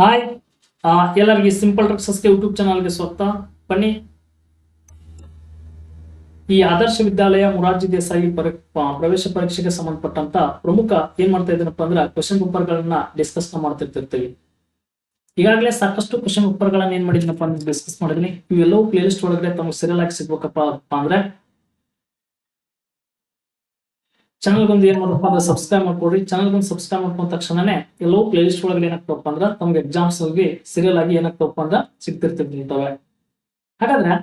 Hi ಎಲ್ಲರಿಗೆ simple ಟ್ರಿಕ್ಸಸ್ಗೆ YouTube ಚಾನಲ್ಗೆ ಸ್ವತ್ತ ಬನ್ನಿ. ಈ ಆದರ್ಶ ವಿದ್ಯಾಲಯ ಮುರಾರ್ಜಿ ದೇಸಾಯಿ ಪ್ರವೇಶ ಪರೀಕ್ಷೆಗೆ ಸಂಬಂಧಪಟ್ಟಂತ ಪ್ರಮುಖ ಏನ್ ಮಾಡ್ತಾ ಇದ್ದೀನಪ್ಪ ಅಂದ್ರೆ ಕ್ವಶನ್ ಪೇಪರ್ ಗಳನ್ನ ಡಿಸ್ಕಸ್ ಮಾಡ್ತಿರ್ತಿರ್ತೀವಿ. ಈಗಾಗಲೇ ಸಾಕಷ್ಟು ಕ್ವಶನ್ ಪೇಪರ್ ಗಳನ್ನ ಏನ್ ಮಾಡಿದ್ನಪ್ಪ ಅಂದ್ರೆ ಡಿಸ್ಕಸ್ ಮಾಡಿದೀನಿ. ಇವೆಲ್ಲವೂ ಪ್ಲೇ ಲಿಸ್ಟ್ ಒಳಗಡೆ ತಮಗೆ ಸರಿಯಲ್ ಆಗಿ ಸಿಗ್ಬೇಕಪ್ಪ ಅಂದ್ರೆ ಚಾನಲ್ ಒಂದು ಏನ್ ಮಾಡಪ್ಪ ಅಂದ್ರೆ ಸಬ್ಸ್ಕ್ರೈಬ್ ಮಾಡ್ಕೊಡ್ರಿ ಚಾನಲ್ ಒಂದು ಸಬ್ಸ್ಕ್ರೈಬ್ ಮಾಡ್ಕೊಂಡ ತಕ್ಷಣನೇ ಎಲ್ಲೋ ಪ್ಲೇ ಲಿಸ್ಟ್ ಒಳಗಡೆ ಏನಾಗ್ತಪ್ಪ ಅಂದ್ರೆ ತಮ್ಗೆ ಎಕ್ಸಾಮ್ಸ್ ಅಲ್ಲಿ ಸೀರಿಯಲ್ ಆಗಿ ಏನಾಗ್ತಪ್ಪ ಅಂದ್ರೆ ಸಿಗ್ತಿರ್ತಿರ್ತವೆ ಹಾಗಾದ್ರೆ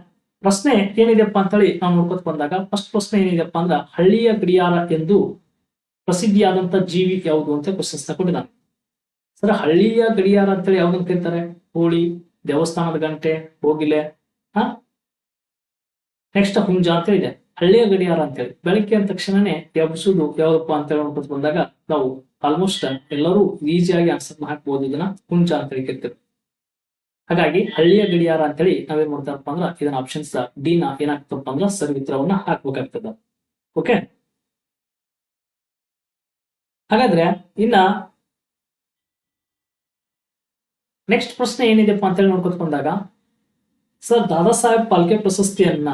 ಪ್ರಶ್ನೆ ಏನಿದೆಪ್ಪ ಅಂತೇಳಿ ನಾವು ನೋಡ್ಕೊತ ಬಂದಾಗ ಫಸ್ಟ್ ಪ್ರಶ್ನೆ ಏನಿದೆಯಪ್ಪ ಅಂದ್ರೆ ಹಳ್ಳಿಯ ಗಡಿಯಾರ ಎಂದು ಪ್ರಸಿದ್ಧಿಯಾದಂತ ಜೀವಿ ಯಾವುದು ಅಂತ ಕ್ವಶನ್ಸ್ ತಗೊಂಡಿದ್ದಾನೆ ಸರ್, ಹಳ್ಳಿಯ ಗಡಿಯಾರ ಅಂತೇಳಿ ಯಾವ್ದಂತ ಕರೀತಾರೆ ಹೋಳಿ, ದೇವಸ್ಥಾನದ ಗಂಟೆ, ಹೋಗಿಲೆ, ಹಾ? ನೆಕ್ಸ್ಟ್ ಹುಂಜ ಅಂತ ಇದೆ ಹಳ್ಳಿಯ ಗಡಿಯಾರ ಅಂತೇಳಿ. ಬೆಳಗ್ಗೆ ಅಂದ ತಕ್ಷಣನೇ ಎಬ್ಸುದು ಯಾವ್ದಪ್ಪ ಅಂತ ಹೇಳಿ ನೋಡ್ಕೊತ ಬಂದಾಗ ನಾವು ಆಲ್ಮೋಸ್ಟ್ ಎಲ್ಲರೂ ಈಸಿಯಾಗಿ ಆನ್ಸರ್ ಹಾಕ್ಬಹುದು ಇದನ್ನ ಕುಂಚ ಅಂತ ಹೇಳಿ ಕೇಳ್ತೇವೆ. ಹಾಗಾಗಿ ಹಳ್ಳಿಯ ಗಡಿಯಾರ ಅಂತೇಳಿ ನಾವೇನ್ ಮಾಡ್ತಾರಪ್ಪ ಅಂದ್ರ ಇದನ್ನ ಆಪ್ಷನ್ಸ್ ಡಿ ನ ಏನಾಗ್ತಪ್ಪ ಅಂದ್ರ ಸರ್ವಿತ್ರವನ್ನ ಹಾಕ್ಬೇಕಾಗ್ತದ. ಓಕೆ ಹಾಗಾದ್ರೆ ಇನ್ನ ನೆಕ್ಸ್ಟ್ ಪ್ರಶ್ನೆ ಏನಿದೆಪ್ಪ ಅಂತೇಳಿ ನೋಡ್ಕೊತ ಬಂದಾಗ ಸರ್ ದಾದಾ ಸಾಹೇಬ್ ಪಾಲ್ಕೆ ಪ್ರಶಸ್ತಿಯನ್ನ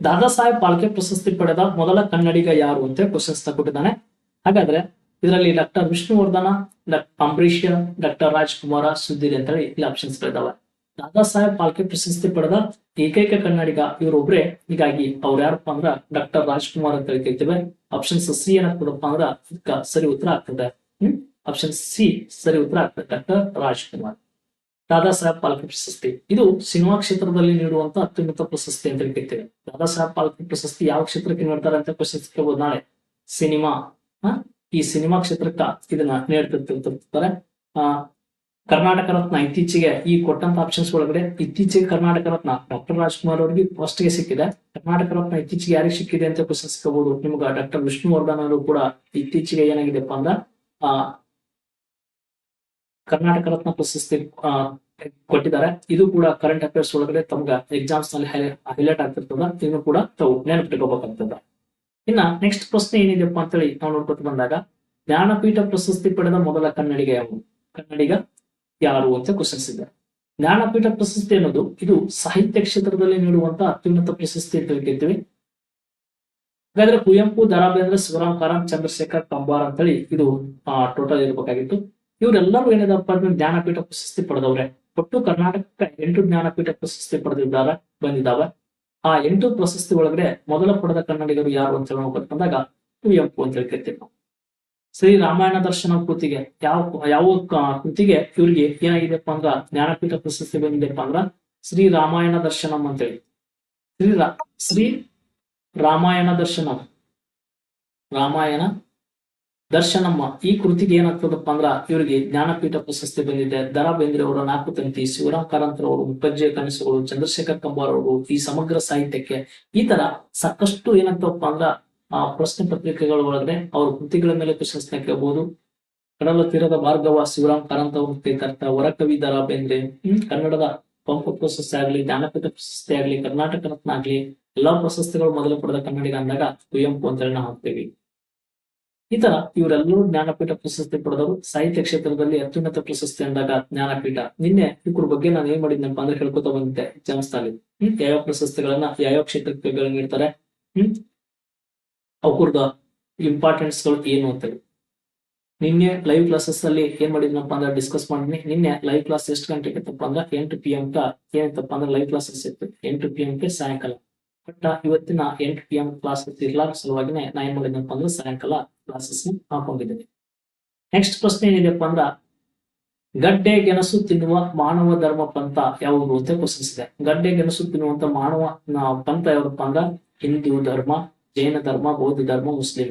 ದಾದಾ ಸಾಹೇಬ್ ಪಾಲ್ಕೆ ಪ್ರಶಸ್ತಿ ಪಡೆದ ಮೊದಲ ಕನ್ನಡಿಗ ಯಾರು ಅಂತ ಕ್ವಶನ್ಸ್ ತಗೊಂಡಿದ್ದಾನೆ ಹಾಗಾದ್ರೆ ಇದರಲ್ಲಿ doctor Vishnuvardhana, doctor Ambareesh, doctor Rajkumar, Sudheer ಅಂತ ಹೇಳಿ ಇಲ್ಲಿ ಆಪ್ಷನ್ಸ್ ಇದಾವೆ ದಾದಾ ಸಾಹೇಬ್ ಪಾಲ್ಕೆ ಪ್ರಶಸ್ತಿ ಪಡೆದ ಏಕೈಕ ಕನ್ನಡಿಗ ಇವರೊಬ್ರೆ. ಹೀಗಾಗಿ ಅವ್ರು ಯಾರಪ್ಪ ಅಂದ್ರ ಡಾಕ್ಟರ್ ರಾಜ್ಕುಮಾರ್ ಅಂತ ಹೇಳಿ ಆಪ್ಷನ್ಸ್ ಸಿ ಏನಾಗ್ತದಪ್ಪ ಅಂದ್ರ ಸರಿ ಉತ್ತರ ಆಗ್ತದೆ. ಆಪ್ಷನ್ ಸಿ ಸರಿ ಉತ್ತರ ಆಗ್ತದೆ. ಡಾಕ್ಟರ್ ರಾಜ್ಕುಮಾರ್. ದಾದಾ ಸಾಹೇಬ್ ಪಾಲ್ಕೆ ಪ್ರಶಸ್ತಿ. ಇದು ಸಿನಿಮಾ ಕ್ಷೇತ್ರದಲ್ಲಿ ನೀಡುವಂತ ಅತ್ಯುನ್ನತ ಪ್ರಶಸ್ತಿ ಅಂತ ಕರಿತೇವೆ ದಾದಾ ಸಾಹೇಬ್ ಪಾಲ್ಕೆ ಪ್ರಶಸ್ತಿ ಯಾವ ಕ್ಷೇತ್ರಕ್ಕೆ ನೀಡ್ತಾರೆ ಅಂತ ಪ್ರಶಸ್ತಿ ಕೇಳ್ಬೋದು ನಾಳೆ. ಸಿನಿಮಾ? ಈ ಸಿನಿಮಾ ಕ್ಷೇತ್ರಕ್ಕ ಇದನ್ನ ನೀಡ್ತಿರ್ತಿರ್ತಾರೆ ಆ, ಕರ್ನಾಟಕ ರತ್ನ ಇತ್ತೀಚೆಗೆ ಈ ಕೊಟ್ಟಂತ ಆಪ್ಷನ್ಸ್ ಒಳಗಡೆ ಇತ್ತೀಚೆಗೆ ಕರ್ನಾಟಕ ರತ್ನ ಡಾಕ್ಟರ್ ರಾಜ್ಕುಮಾರ್ ಅವರಿಗೆ ಫಸ್ಟ್ಗೆ ಸಿಕ್ಕಿದೆ. ಕರ್ನಾಟಕ ರತ್ನ ಇತ್ತೀಚೆಗೆ ಯಾರಿಗೆ ಸಿಕ್ಕಿದೆ ಅಂತ ಪ್ರಶಸ್ತಿ ನಿಮ್ಗ ಡಾಕ್ಟರ್ ವಿಷ್ಣುವರ್ಧನ್ ಅವರು ಕೂಡ ಇತ್ತೀಚೆಗೆ ಏನಾಗಿದೆಪ್ಪ ಅಂದ್ರ, ಆ ಕರ್ನಾಟಕ ರತ್ನ ಪ್ರಶಸ್ತಿ ಕೊಟ್ಟಿದ್ದಾರೆ. ಇದು ಕೂಡ ಕರೆಂಟ್ ಅಫೇರ್ಸ್ ಒಳಗಡೆ ತಮ್ಗ ಎಕ್ಸಾಮ್ಸ್ನಲ್ಲಿ ಹೈಲೈಟ್ ಆಗ್ತಿರ್ತದ. ಇನ್ನು ಕೂಡ ತಾವು ನೆನಪಿಟ್ಕೋಬೇಕಾಗ್ತದ ಇನ್ನ ನೆಕ್ಸ್ಟ್ ಪ್ರಶ್ನೆ ಏನಿದೆಪ್ಪ ಅಂತೇಳಿ ನಾವು ನೋಡ್ಕೊತ ಬಂದಾಗ, ಜ್ಞಾನಪೀಠ ಪ್ರಶಸ್ತಿ ಪಡೆದ ಮೊದಲ ಕನ್ನಡಿಗ ಯಾವುದು ಕನ್ನಡಿಗ ಯಾರು ಅಂತ ಕ್ವಶನ್ಸ್ ಇದೆ. ಜ್ಞಾನಪೀಠ ಪ್ರಶಸ್ತಿ ಅನ್ನೋದು ಇದು ಸಾಹಿತ್ಯ ಕ್ಷೇತ್ರದಲ್ಲಿ ನೀಡುವಂತ ಅತ್ಯುನ್ನತ ಪ್ರಶಸ್ತಿ ಅಂತ ಹೇಳ್ತೀವಿ ಹಾಗಾದ್ರೆ ಕುವೆಂಪು ದರಾಬೇಂದ್ರ ಶಿವರಾಮ್ ಕಾರಂತ್, ಚಂದ್ರಶೇಖರ್ ಕಂಬಾರ್ ಅಂತೇಳಿ ಇದು ಟೋಟಲ್ ಇರಬೇಕಾಗಿತ್ತು. ಇವರೆಲ್ಲರೂ ಏನಿದಪ್ಪ ಅಂದ್ರೆ ಜ್ಞಾನಪೀಠ ಪ್ರಶಸ್ತಿ ಪಡೆದವ್ರೆ. ಒಟ್ಟು ಕರ್ನಾಟಕ ಎಂಟು ಜ್ಞಾನಪೀಠ ಪ್ರಶಸ್ತಿ ಪಡೆದಿದ್ದಾರೆ, ಬಂದಿದ್ದಾವೆ. ಆ ಎಂಟು ಪ್ರಶಸ್ತಿ ಒಳಗಡೆ ಮೊದಲ ಪಡೆದ ಕನ್ನಡಿಗರು ಯಾರು ಅಂತ ಹೇಳಿ ನೋಡ್ಕೊಂಡು ಬಂದಾಗ ಕುವೆಂಪು ಅಂತ ಹೇಳಿ ಕರಿತೀವಿ ನಾವು. ಶ್ರೀ ರಾಮಾಯಣ ದರ್ಶನ ಕೃತಿಗೆ ಯಾವ ಯಾವ ಕೃತಿಗೆ ಇವ್ರಿಗೆ ಏನಾಗಿದೆಪ್ಪ ಅಂದ್ರ ಜ್ಞಾನಪೀಠ ಪ್ರಶಸ್ತಿ ಬಂದಿದೆಪ್ಪ ಅಂದ್ರ ಶ್ರೀ ರಾಮಾಯಣ ದರ್ಶನಂ ಅಂತೇಳಿ ಶ್ರೀ ರಾ ಶ್ರೀ ರಾಮಾಯಣ ದರ್ಶನಂ. ರಾಮಾಯಣ ದರ್ಶನಮ್ಮ ಈ ಕೃತಿಗೆ ಏನಾಗ್ತದಪ್ಪ ಅಂದ್ರ ಇವರಿಗೆ ಜ್ಞಾನಪೀಠ ಪ್ರಶಸ್ತಿ ಬಂದಿದೆ. ದರಾ ಬೇಂದ್ರೆ ಅವರ ನಾಲ್ಕು ತಂತಿ, ಶಿವರಾಮ್ ಕಾರಂತರವರು ಮುಖರ್ಜಿಯ ಕನಸುಗಳು, ಚಂದ್ರಶೇಖರ್ ಕಂಬಾರ್ ಅವರು ಈ ಸಮಗ್ರ ಸಾಹಿತ್ಯಕ್ಕೆ ಈ ತರ ಸಾಕಷ್ಟು ಏನಾಗ್ತವಪ್ಪ ಅಂದ್ರ, ಆ ಪ್ರಶ್ನೆ ಪತ್ರಿಕೆಗಳ ಒಳಗಡೆ ಅವ್ರ ಕೃತಿಗಳ ಮೇಲೆ ಪ್ರಶಸ್ತಿ ಹಾಕಬಹುದು ಕಡಲ ತೀರದ ಭಾರ್ಗವ, ಶಿವರಾಮ್ ಕಾರಂತ ಅವರು ಕರೀತಾರೆ ವರಕವಿ ದರಾ ಬೇಂದ್ರೆ ಕನ್ನಡದ ಪಂಪ ಪ್ರಶಸ್ತಿ ಆಗ್ಲಿ, ಜ್ಞಾನಪೀಠ ಪ್ರಶಸ್ತಿ ಆಗ್ಲಿ, ಕರ್ನಾಟಕ ರತ್ನ ಆಗ್ಲಿ, ಎಲ್ಲಾ ಪ್ರಶಸ್ತಿಗಳು ಮೊದಲು ಪಡೆದ ಕನ್ನಡಿಗ ಅಂದಾಗ ಕುವೆಂಪು ಅಂತ ಹೇಳಿ ನಾವು ಹಾಕ್ತೇವೆ ಈ ತರ ಇವರೆಲ್ಲರೂ ಜ್ಞಾನಪೀಠ ಪ್ರಶಸ್ತಿ ಪಡೆದವರು ಸಾಹಿತ್ಯ ಕ್ಷೇತ್ರದಲ್ಲಿ ಅತ್ಯುನ್ನತ ಪ್ರಶಸ್ತಿ ಅಂದಾಗ ಜ್ಞಾನಪೀಠ. ನಿನ್ನೆ ಇವ್ರ ಬಗ್ಗೆ ನಾನು ಏನ್ ಮಾಡಿದ್ನಪ್ಪ ಅಂದ್ರೆ ಹೇಳ್ಕೊತಾ ಬಂದಿದ್ದೆ ನಲ್ಲಿ ಹ್ಮ್, ಯಾವ್ಯಾವ ಪ್ರಶಸ್ತಿಗಳನ್ನ ಯಾವ ಕ್ಷೇತ್ರಕ್ಕೆ ನೀಡ್ತಾರೆ? ಹ್ಮ್ ಅವ್ರದ ಇಂಪಾರ್ಟೆನ್ಸ್ಗಳು ಏನು ಅಂತೇಳಿ ನಿನ್ನೆ ಲೈವ್ ಕ್ಲಾಸಸ್ ಅಲ್ಲಿ ಏನ್ ಮಾಡಿದ್ನಪ್ಪ ಅಂದ್ರೆ ಡಿಸ್ಕಸ್ ಮಾಡಿದ್ನಿ. ನಿನ್ನೆ ಲೈವ್ ಕ್ಲಾಸ್ ಎಷ್ಟು ಗಂಟೆಗೆ ಇತ್ತಪ್ಪ ಅಂದ್ರೆ ಎಂಟು ಪಿ ಎಂ ಏನಿತ್ತಪ್ಪ ಅಂದ್ರೆ ಲೈವ್ ಕ್ಲಾಸಸ್ ಇತ್ತು. ಎಂಟು ಪಿ ಗೆ ಸಾಯಂಕಾಲ. ಬಟ್ ಇವತ್ತಿನ ಎಂಟು ಪಿ ಎಂ ಕ್ಲಾಸ್ ಇರ್ಲಾರ ಸಲುವಾಗಿನೇ ನಾ ಏನ್ ಮಾಡಿದ್ನಪ್ಪ ಅಂದ್ರೆ ಸಾಯಂಕಾಲ ಕ್ಲಾಸಸ್ ಹಾಕೊಂಡಿದ್ದೇನೆ. ನೆಕ್ಸ್ಟ್ ಪ್ರಶ್ನೆ ಏನಿದೆಪ್ಪ ಅಂದ್ರ, ಗಡ್ಡೆ ಗೆಣಸು ತಿನ್ನುವ ಮಾನವ ಧರ್ಮ ಪಂಥ ಯಾವುದು ಅಂತ ಕ್ವಶನ್ಸ್ ಇದೆ. ಗಡ್ಡೆ ಗೆಣಸು ತಿನ್ನುವಂತ ಮಾನವ ಪಂಥ ಯಾವ್ದಪ್ಪ ಅಂದ್ರ, ಹಿಂದೂ ಧರ್ಮ, ಜೈನ ಧರ್ಮ, ಬೌದ್ಧ ಧರ್ಮ, ಮುಸ್ಲಿಂ.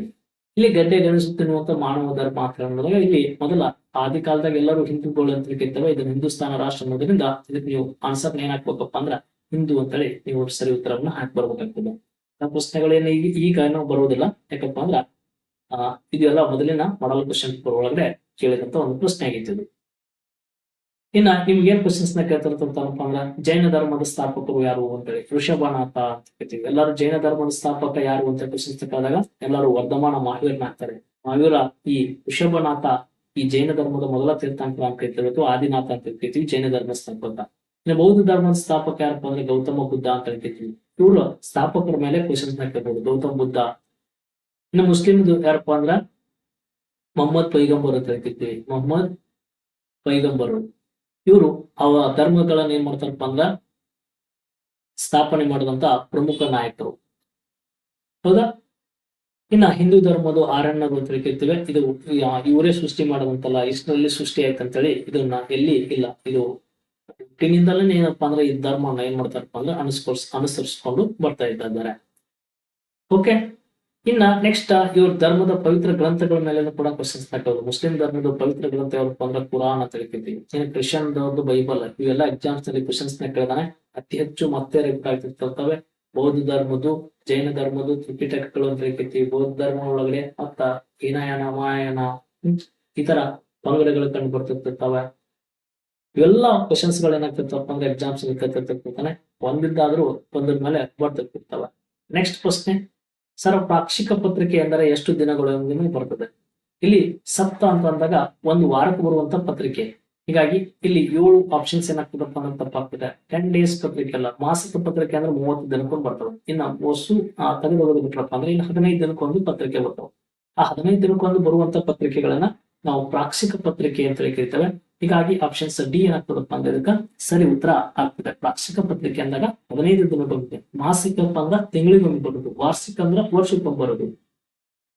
ಇಲ್ಲಿ ಗಡ್ಡೆ ಗೆಣಸು ತಿನ್ನುವಂತ ಮಾನವ ಧರ್ಮ ಅಂತ ಹೇಳಿದಾಗ ಇಲ್ಲಿ ಮೊದಲ ಆದಿ ಕಾಲದಾಗ ಎಲ್ಲರೂ ಹಿಂದೂಗಳು ಅಂತ ಕೇಳ್ತಾರೆ ಇದನ್ನು ಹಿಂದೂಸ್ತಾನ ರಾಷ್ಟ್ರ ಅನ್ನೋದ್ರಿಂದ ಇದಕ್ಕೆ ನೀವು ಆನ್ಸರ್ ಏನ್ ಹಾಕ್ಬೇಕಪ್ಪ ಅಂದ್ರ, ಹಿಂದೂ ಅಂತೇಳಿ ನೀವು ಸರಿ ಉತ್ತರವನ್ನ ಹಾಕಿ ಬರ್ಬೇಕಾಗ್ತದೆ ಪ್ರಶ್ನೆಗಳೇನು ಈಗ ಈಗ ನಾವು ಬರುವುದಿಲ್ಲ. ಯಾಕಪ್ಪ ಅಂದ್ರ ಇದೆಲ್ಲ ಮೊದಲಿನ ಮಾಡಲ್ ಕ್ವಶನ್ ಒಳಗಡೆ ಕೇಳಿದಂತ ಒಂದು ಪ್ರಶ್ನೆ ಆಗಿತ್ತು ಇದು. ಇನ್ನ ನಿಮ್ಗೆ ಏನ್ ಕ್ವಶನ್ಸ್ನ ಕೇಳ್ತಿರ್ತಂತಪ್ಪ ಅಂದ್ರ ಜೈನ ಧರ್ಮದ ಸ್ಥಾಪಕರು ಯಾರು ಅಂತೇಳಿ ವೃಷಭನಾಥ ಅಂತ ಕೇಳ್ತೀವಿ. ಎಲ್ಲರೂ ಜೈನ ಧರ್ಮದ ಸ್ಥಾಪಕ ಯಾರು ಅಂತ ಕ್ವಶನ್ಸ್ ಕೇಳಿದಾಗ ಎಲ್ಲರೂ ವರ್ಧಮಾನ ಮಹಾವೀರನ ಹಾಕ್ತಾರೆ ಮಹಾವೀರ ಈ ವೃಷಭನಾಥ, ಈ ಜೈನ ಧರ್ಮದ ಮೊದಲ ತೀರ್ಥಂಕರ ಅಂತ ಕರಿತೀವಿ ಆದಿನಾಥ ಅಂತ ಕೇಳ್ತೀವಿ, ಜೈನ ಧರ್ಮ ಸ್ಥಾಪಕ. ಇನ್ನು ಬೌದ್ಧ ಧರ್ಮದ ಸ್ಥಾಪಕ ಯಾರಪ್ಪ ಅಂದ್ರೆ ಗೌತಮ ಬುದ್ಧ ಅಂತ ಕರಿತೀವಿ ಇವರು ಸ್ಥಾಪಕರ ಮೇಲೆ ಕ್ವಶನ್ಸ್ನ ಕೇಳ್ಬೋದು ಗೌತಮ ಬುದ್ಧ ಇನ್ನು ಮುಸ್ಲಿಂ ಯಾರಪ್ಪ ಅಂದ್ರ ಮೊಹಮ್ಮದ್ ಪೈಗಂಬರ್ ಅಂತ ಕರಿತೀವಿ ಮೊಹಮ್ಮದ್ ಪೈಗಂಬರು. ಇವರು ಅವ ಧರ್ಮಗಳನ್ನ ಏನ್ ಮಾಡ್ತಾರಪ್ಪ ಅಂದ್ರ ಸ್ಥಾಪನೆ ಮಾಡಿದಂತ ಪ್ರಮುಖ ನಾಯಕರು. ಹೌದಾ? ಇನ್ನ ಹಿಂದೂ ಧರ್ಮದ ಆರಣ್ಯ ಅಂತ ಕರಿತೀವಿ ಇದು ಇವರೇ ಸೃಷ್ಟಿ ಮಾಡುವಂತಲ್ಲ ಇಷ್ಟರಲ್ಲಿ ಸೃಷ್ಟಿ ಆಯ್ತಂತೇಳಿ ಇದನ್ನ ಎಲ್ಲಿ ಇಲ್ಲ. ಇದು ಹುಟ್ಟಿನಿಂದಲೇ ಏನಪ್ಪಾ ಅಂದ್ರೆ ಈ ಧರ್ಮವನ್ನ ಏನ್ ಮಾಡ್ತಾರಪ್ಪ ಅಂದ್ರೆ ಅನುಸ್ಕರ್ಸ್ ಅನುಸರಿಸ್ಕೊಂಡು ಬರ್ತಾ ಇದ್ದಾರೆ. ಓಕೆ? ಇನ್ನ ನೆಕ್ಸ್ಟ್ ಇವ್ರ ಧರ್ಮದ ಪವಿತ್ರ ಗ್ರಂಥಗಳ ಮೇಲೆ ಕೂಡ ಕ್ವಶನ್ಸ್ ಹಾಕೋದು ಮುಸ್ಲಿಂ ಧರ್ಮದ ಪವಿತ್ರ ಗ್ರಂಥ ಯಾವ್ದಪ್ಪ ಅಂದ್ರೆ ಕುರಾನ್ ಅಂತ ಇನ್ನು ಕ್ರಿಶ್ಚಿಯನ್ ಬೈಬಲ್, ಇವೆಲ್ಲ ಎಕ್ಸಾಮ್ಸ್ನಲ್ಲಿ ಕ್ವಶನ್ಸ್ನ ಕೇಳಿದಾನೆ. ಅತಿ ಹೆಚ್ಚು ಮತ್ತೆ ರಿಪೀಟ್ ಆಗ್ತಿರ್ತವೆ. ಬೌದ್ಧ ಧರ್ಮದ್ದು, ಜೈನ ಧರ್ಮದ್ದು, ತ್ರಿಪಿಟಕಗಳು ಅಂತ ಹೇಳ್ತೀವಿ ಬೌದ್ಧ ಧರ್ಮ ಒಳಗಡೆ ಮತ್ತ ಹೀನಾಯನ ಮಾಯನ ಈ ತರ ಪಂಗಡಗಳು ಕಂಡು ಬರ್ತಿರ್ತಿರ್ತವೆ ಇವೆಲ್ಲ ಕ್ವಶನ್ಸ್ಗಳು ಏನಾಗ್ತಿರ್ತಪ್ಪ ಅಂದ್ರೆ ಎಕ್ಸಾಮ್ಸ್ ಕತ್ತಿರ್ತಾನೆ ಒಂದಿಂದಾದ್ರೂ ಒಂದ್ರ ಮೇಲೆ ಬರ್ತಿರ್ತಿರ್ತವೆ ನೆಕ್ಸ್ಟ್ ಪ್ರಶ್ನೆ ಸರ್, ಪಾಕ್ಷಿಕ ಪತ್ರಿಕೆ ಎಂದರೆ ಎಷ್ಟು ದಿನಗಳು ಎಂಬುದನ್ನು ಬರ್ತದೆ ಇಲ್ಲಿ ಸಪ್ತ ಅಂತ ಅಂದಾಗ ಒಂದು ವಾರಕ್ಕೆ ಬರುವಂತ ಪತ್ರಿಕೆ. ಹೀಗಾಗಿ ಇಲ್ಲಿ ಏಳು ಆಪ್ಷನ್ಸ್ ಏನಾಗ್ತದಪ್ಪ ಅಂದ್ರೆ ತಪ್ಪಾಗ್ತದೆ. ಟೆನ್ ಡೇಸ್ ಪತ್ರಿಕೆ ಅಲ್ಲ, ಮಾಸಿಕ ಪತ್ರಿಕೆ ಅಂದ್ರೆ ಮೂವತ್ತು ದಿನಕ್ಕೊಂದು ಬರ್ತವೆ ಇನ್ನ ಆ ತೆಗೆದು ಬಿಟ್ರಪ್ಪ ಅಂದ್ರೆ ಇಲ್ಲಿ ಹದಿನೈದು ದಿನಕ್ಕೊಂದು ಪತ್ರಿಕೆ ಬರ್ತವೆ ಆ ಹದಿನೈದು ದಿನಕ್ಕೊಂದು ಬರುವಂತ ಪತ್ರಿಕೆಗಳನ್ನ ನಾವು ಪ್ರಾಕ್ಷಿಕ ಪತ್ರಿಕೆ ಅಂತ ಕರಿತೇವೆ. ಹೀಗಾಗಿ ಆಪ್ಷನ್ಸ್ ಡಿ ಏನಾಗ್ತದಪ್ಪ ಅಂದ್ರೆ ಸರಿ ಉತ್ತರ ಆಗ್ತದೆ. ವಾರ್ಷಿಕ ಪತ್ರಿಕೆ ಅಂದಾಗ ಹದಿನೈದು ದಿನ ಬರುತ್ತೆ. ಮಾಸಿಕ ಅಂದ್ರ ತಿಂಗಳಿಗೊಮ್ಮೆ ಬರುದು. ವಾರ್ಷಿಕ ಅಂದ್ರ ವರ್ಷಕ್ಕೊಮ್ಮೆ ಬರೋದು.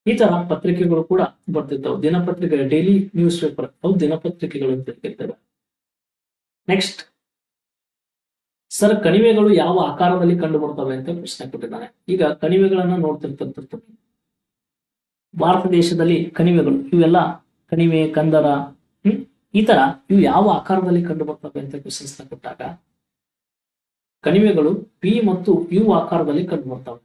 ಈ ತರ ಪತ್ರಿಕೆಗಳು ಕೂಡ ಬರ್ತಿರ್ತಾವೆ. ದಿನಪತ್ರಿಕೆ ಡೈಲಿ ನ್ಯೂಸ್ ಪೇಪರ್ ಅವು ದಿನಪತ್ರಿಕೆಗಳು ಅಂತ ಕರಿತೇವೆ ನೆಕ್ಸ್ಟ್ ಸರ್, ಕಣಿವೆಗಳು ಯಾವ ಆಕಾರದಲ್ಲಿ ಕಂಡು ಬರ್ತವೆ ಅಂತ ಪ್ರಶ್ನೆ ಕೊಟ್ಟಿದ್ದಾನೆ. ಈಗ ಕಣಿವೆಗಳನ್ನ ನೋಡ್ತಿರ್ತಕ್ಕಂಥದ್ದು. ಭಾರತ ದೇಶದಲ್ಲಿ ಕಣಿವೆಗಳು, ಇವೆಲ್ಲ ಕಣಿವೆ ಕಂದರ ಈ ತರ ಇವು ಯಾವ ಆಕಾರದಲ್ಲಿ ಕಂಡು ಬರ್ತವೆ ಅಂತ ಕ್ವಶನ್ಸ್ ಕೊಟ್ಟಾಗ ಕಣಿವೆಗಳು ಪಿ ಮತ್ತು ಯು ಆಕಾರದಲ್ಲಿ ಕಂಡು ಬರ್ತವೆ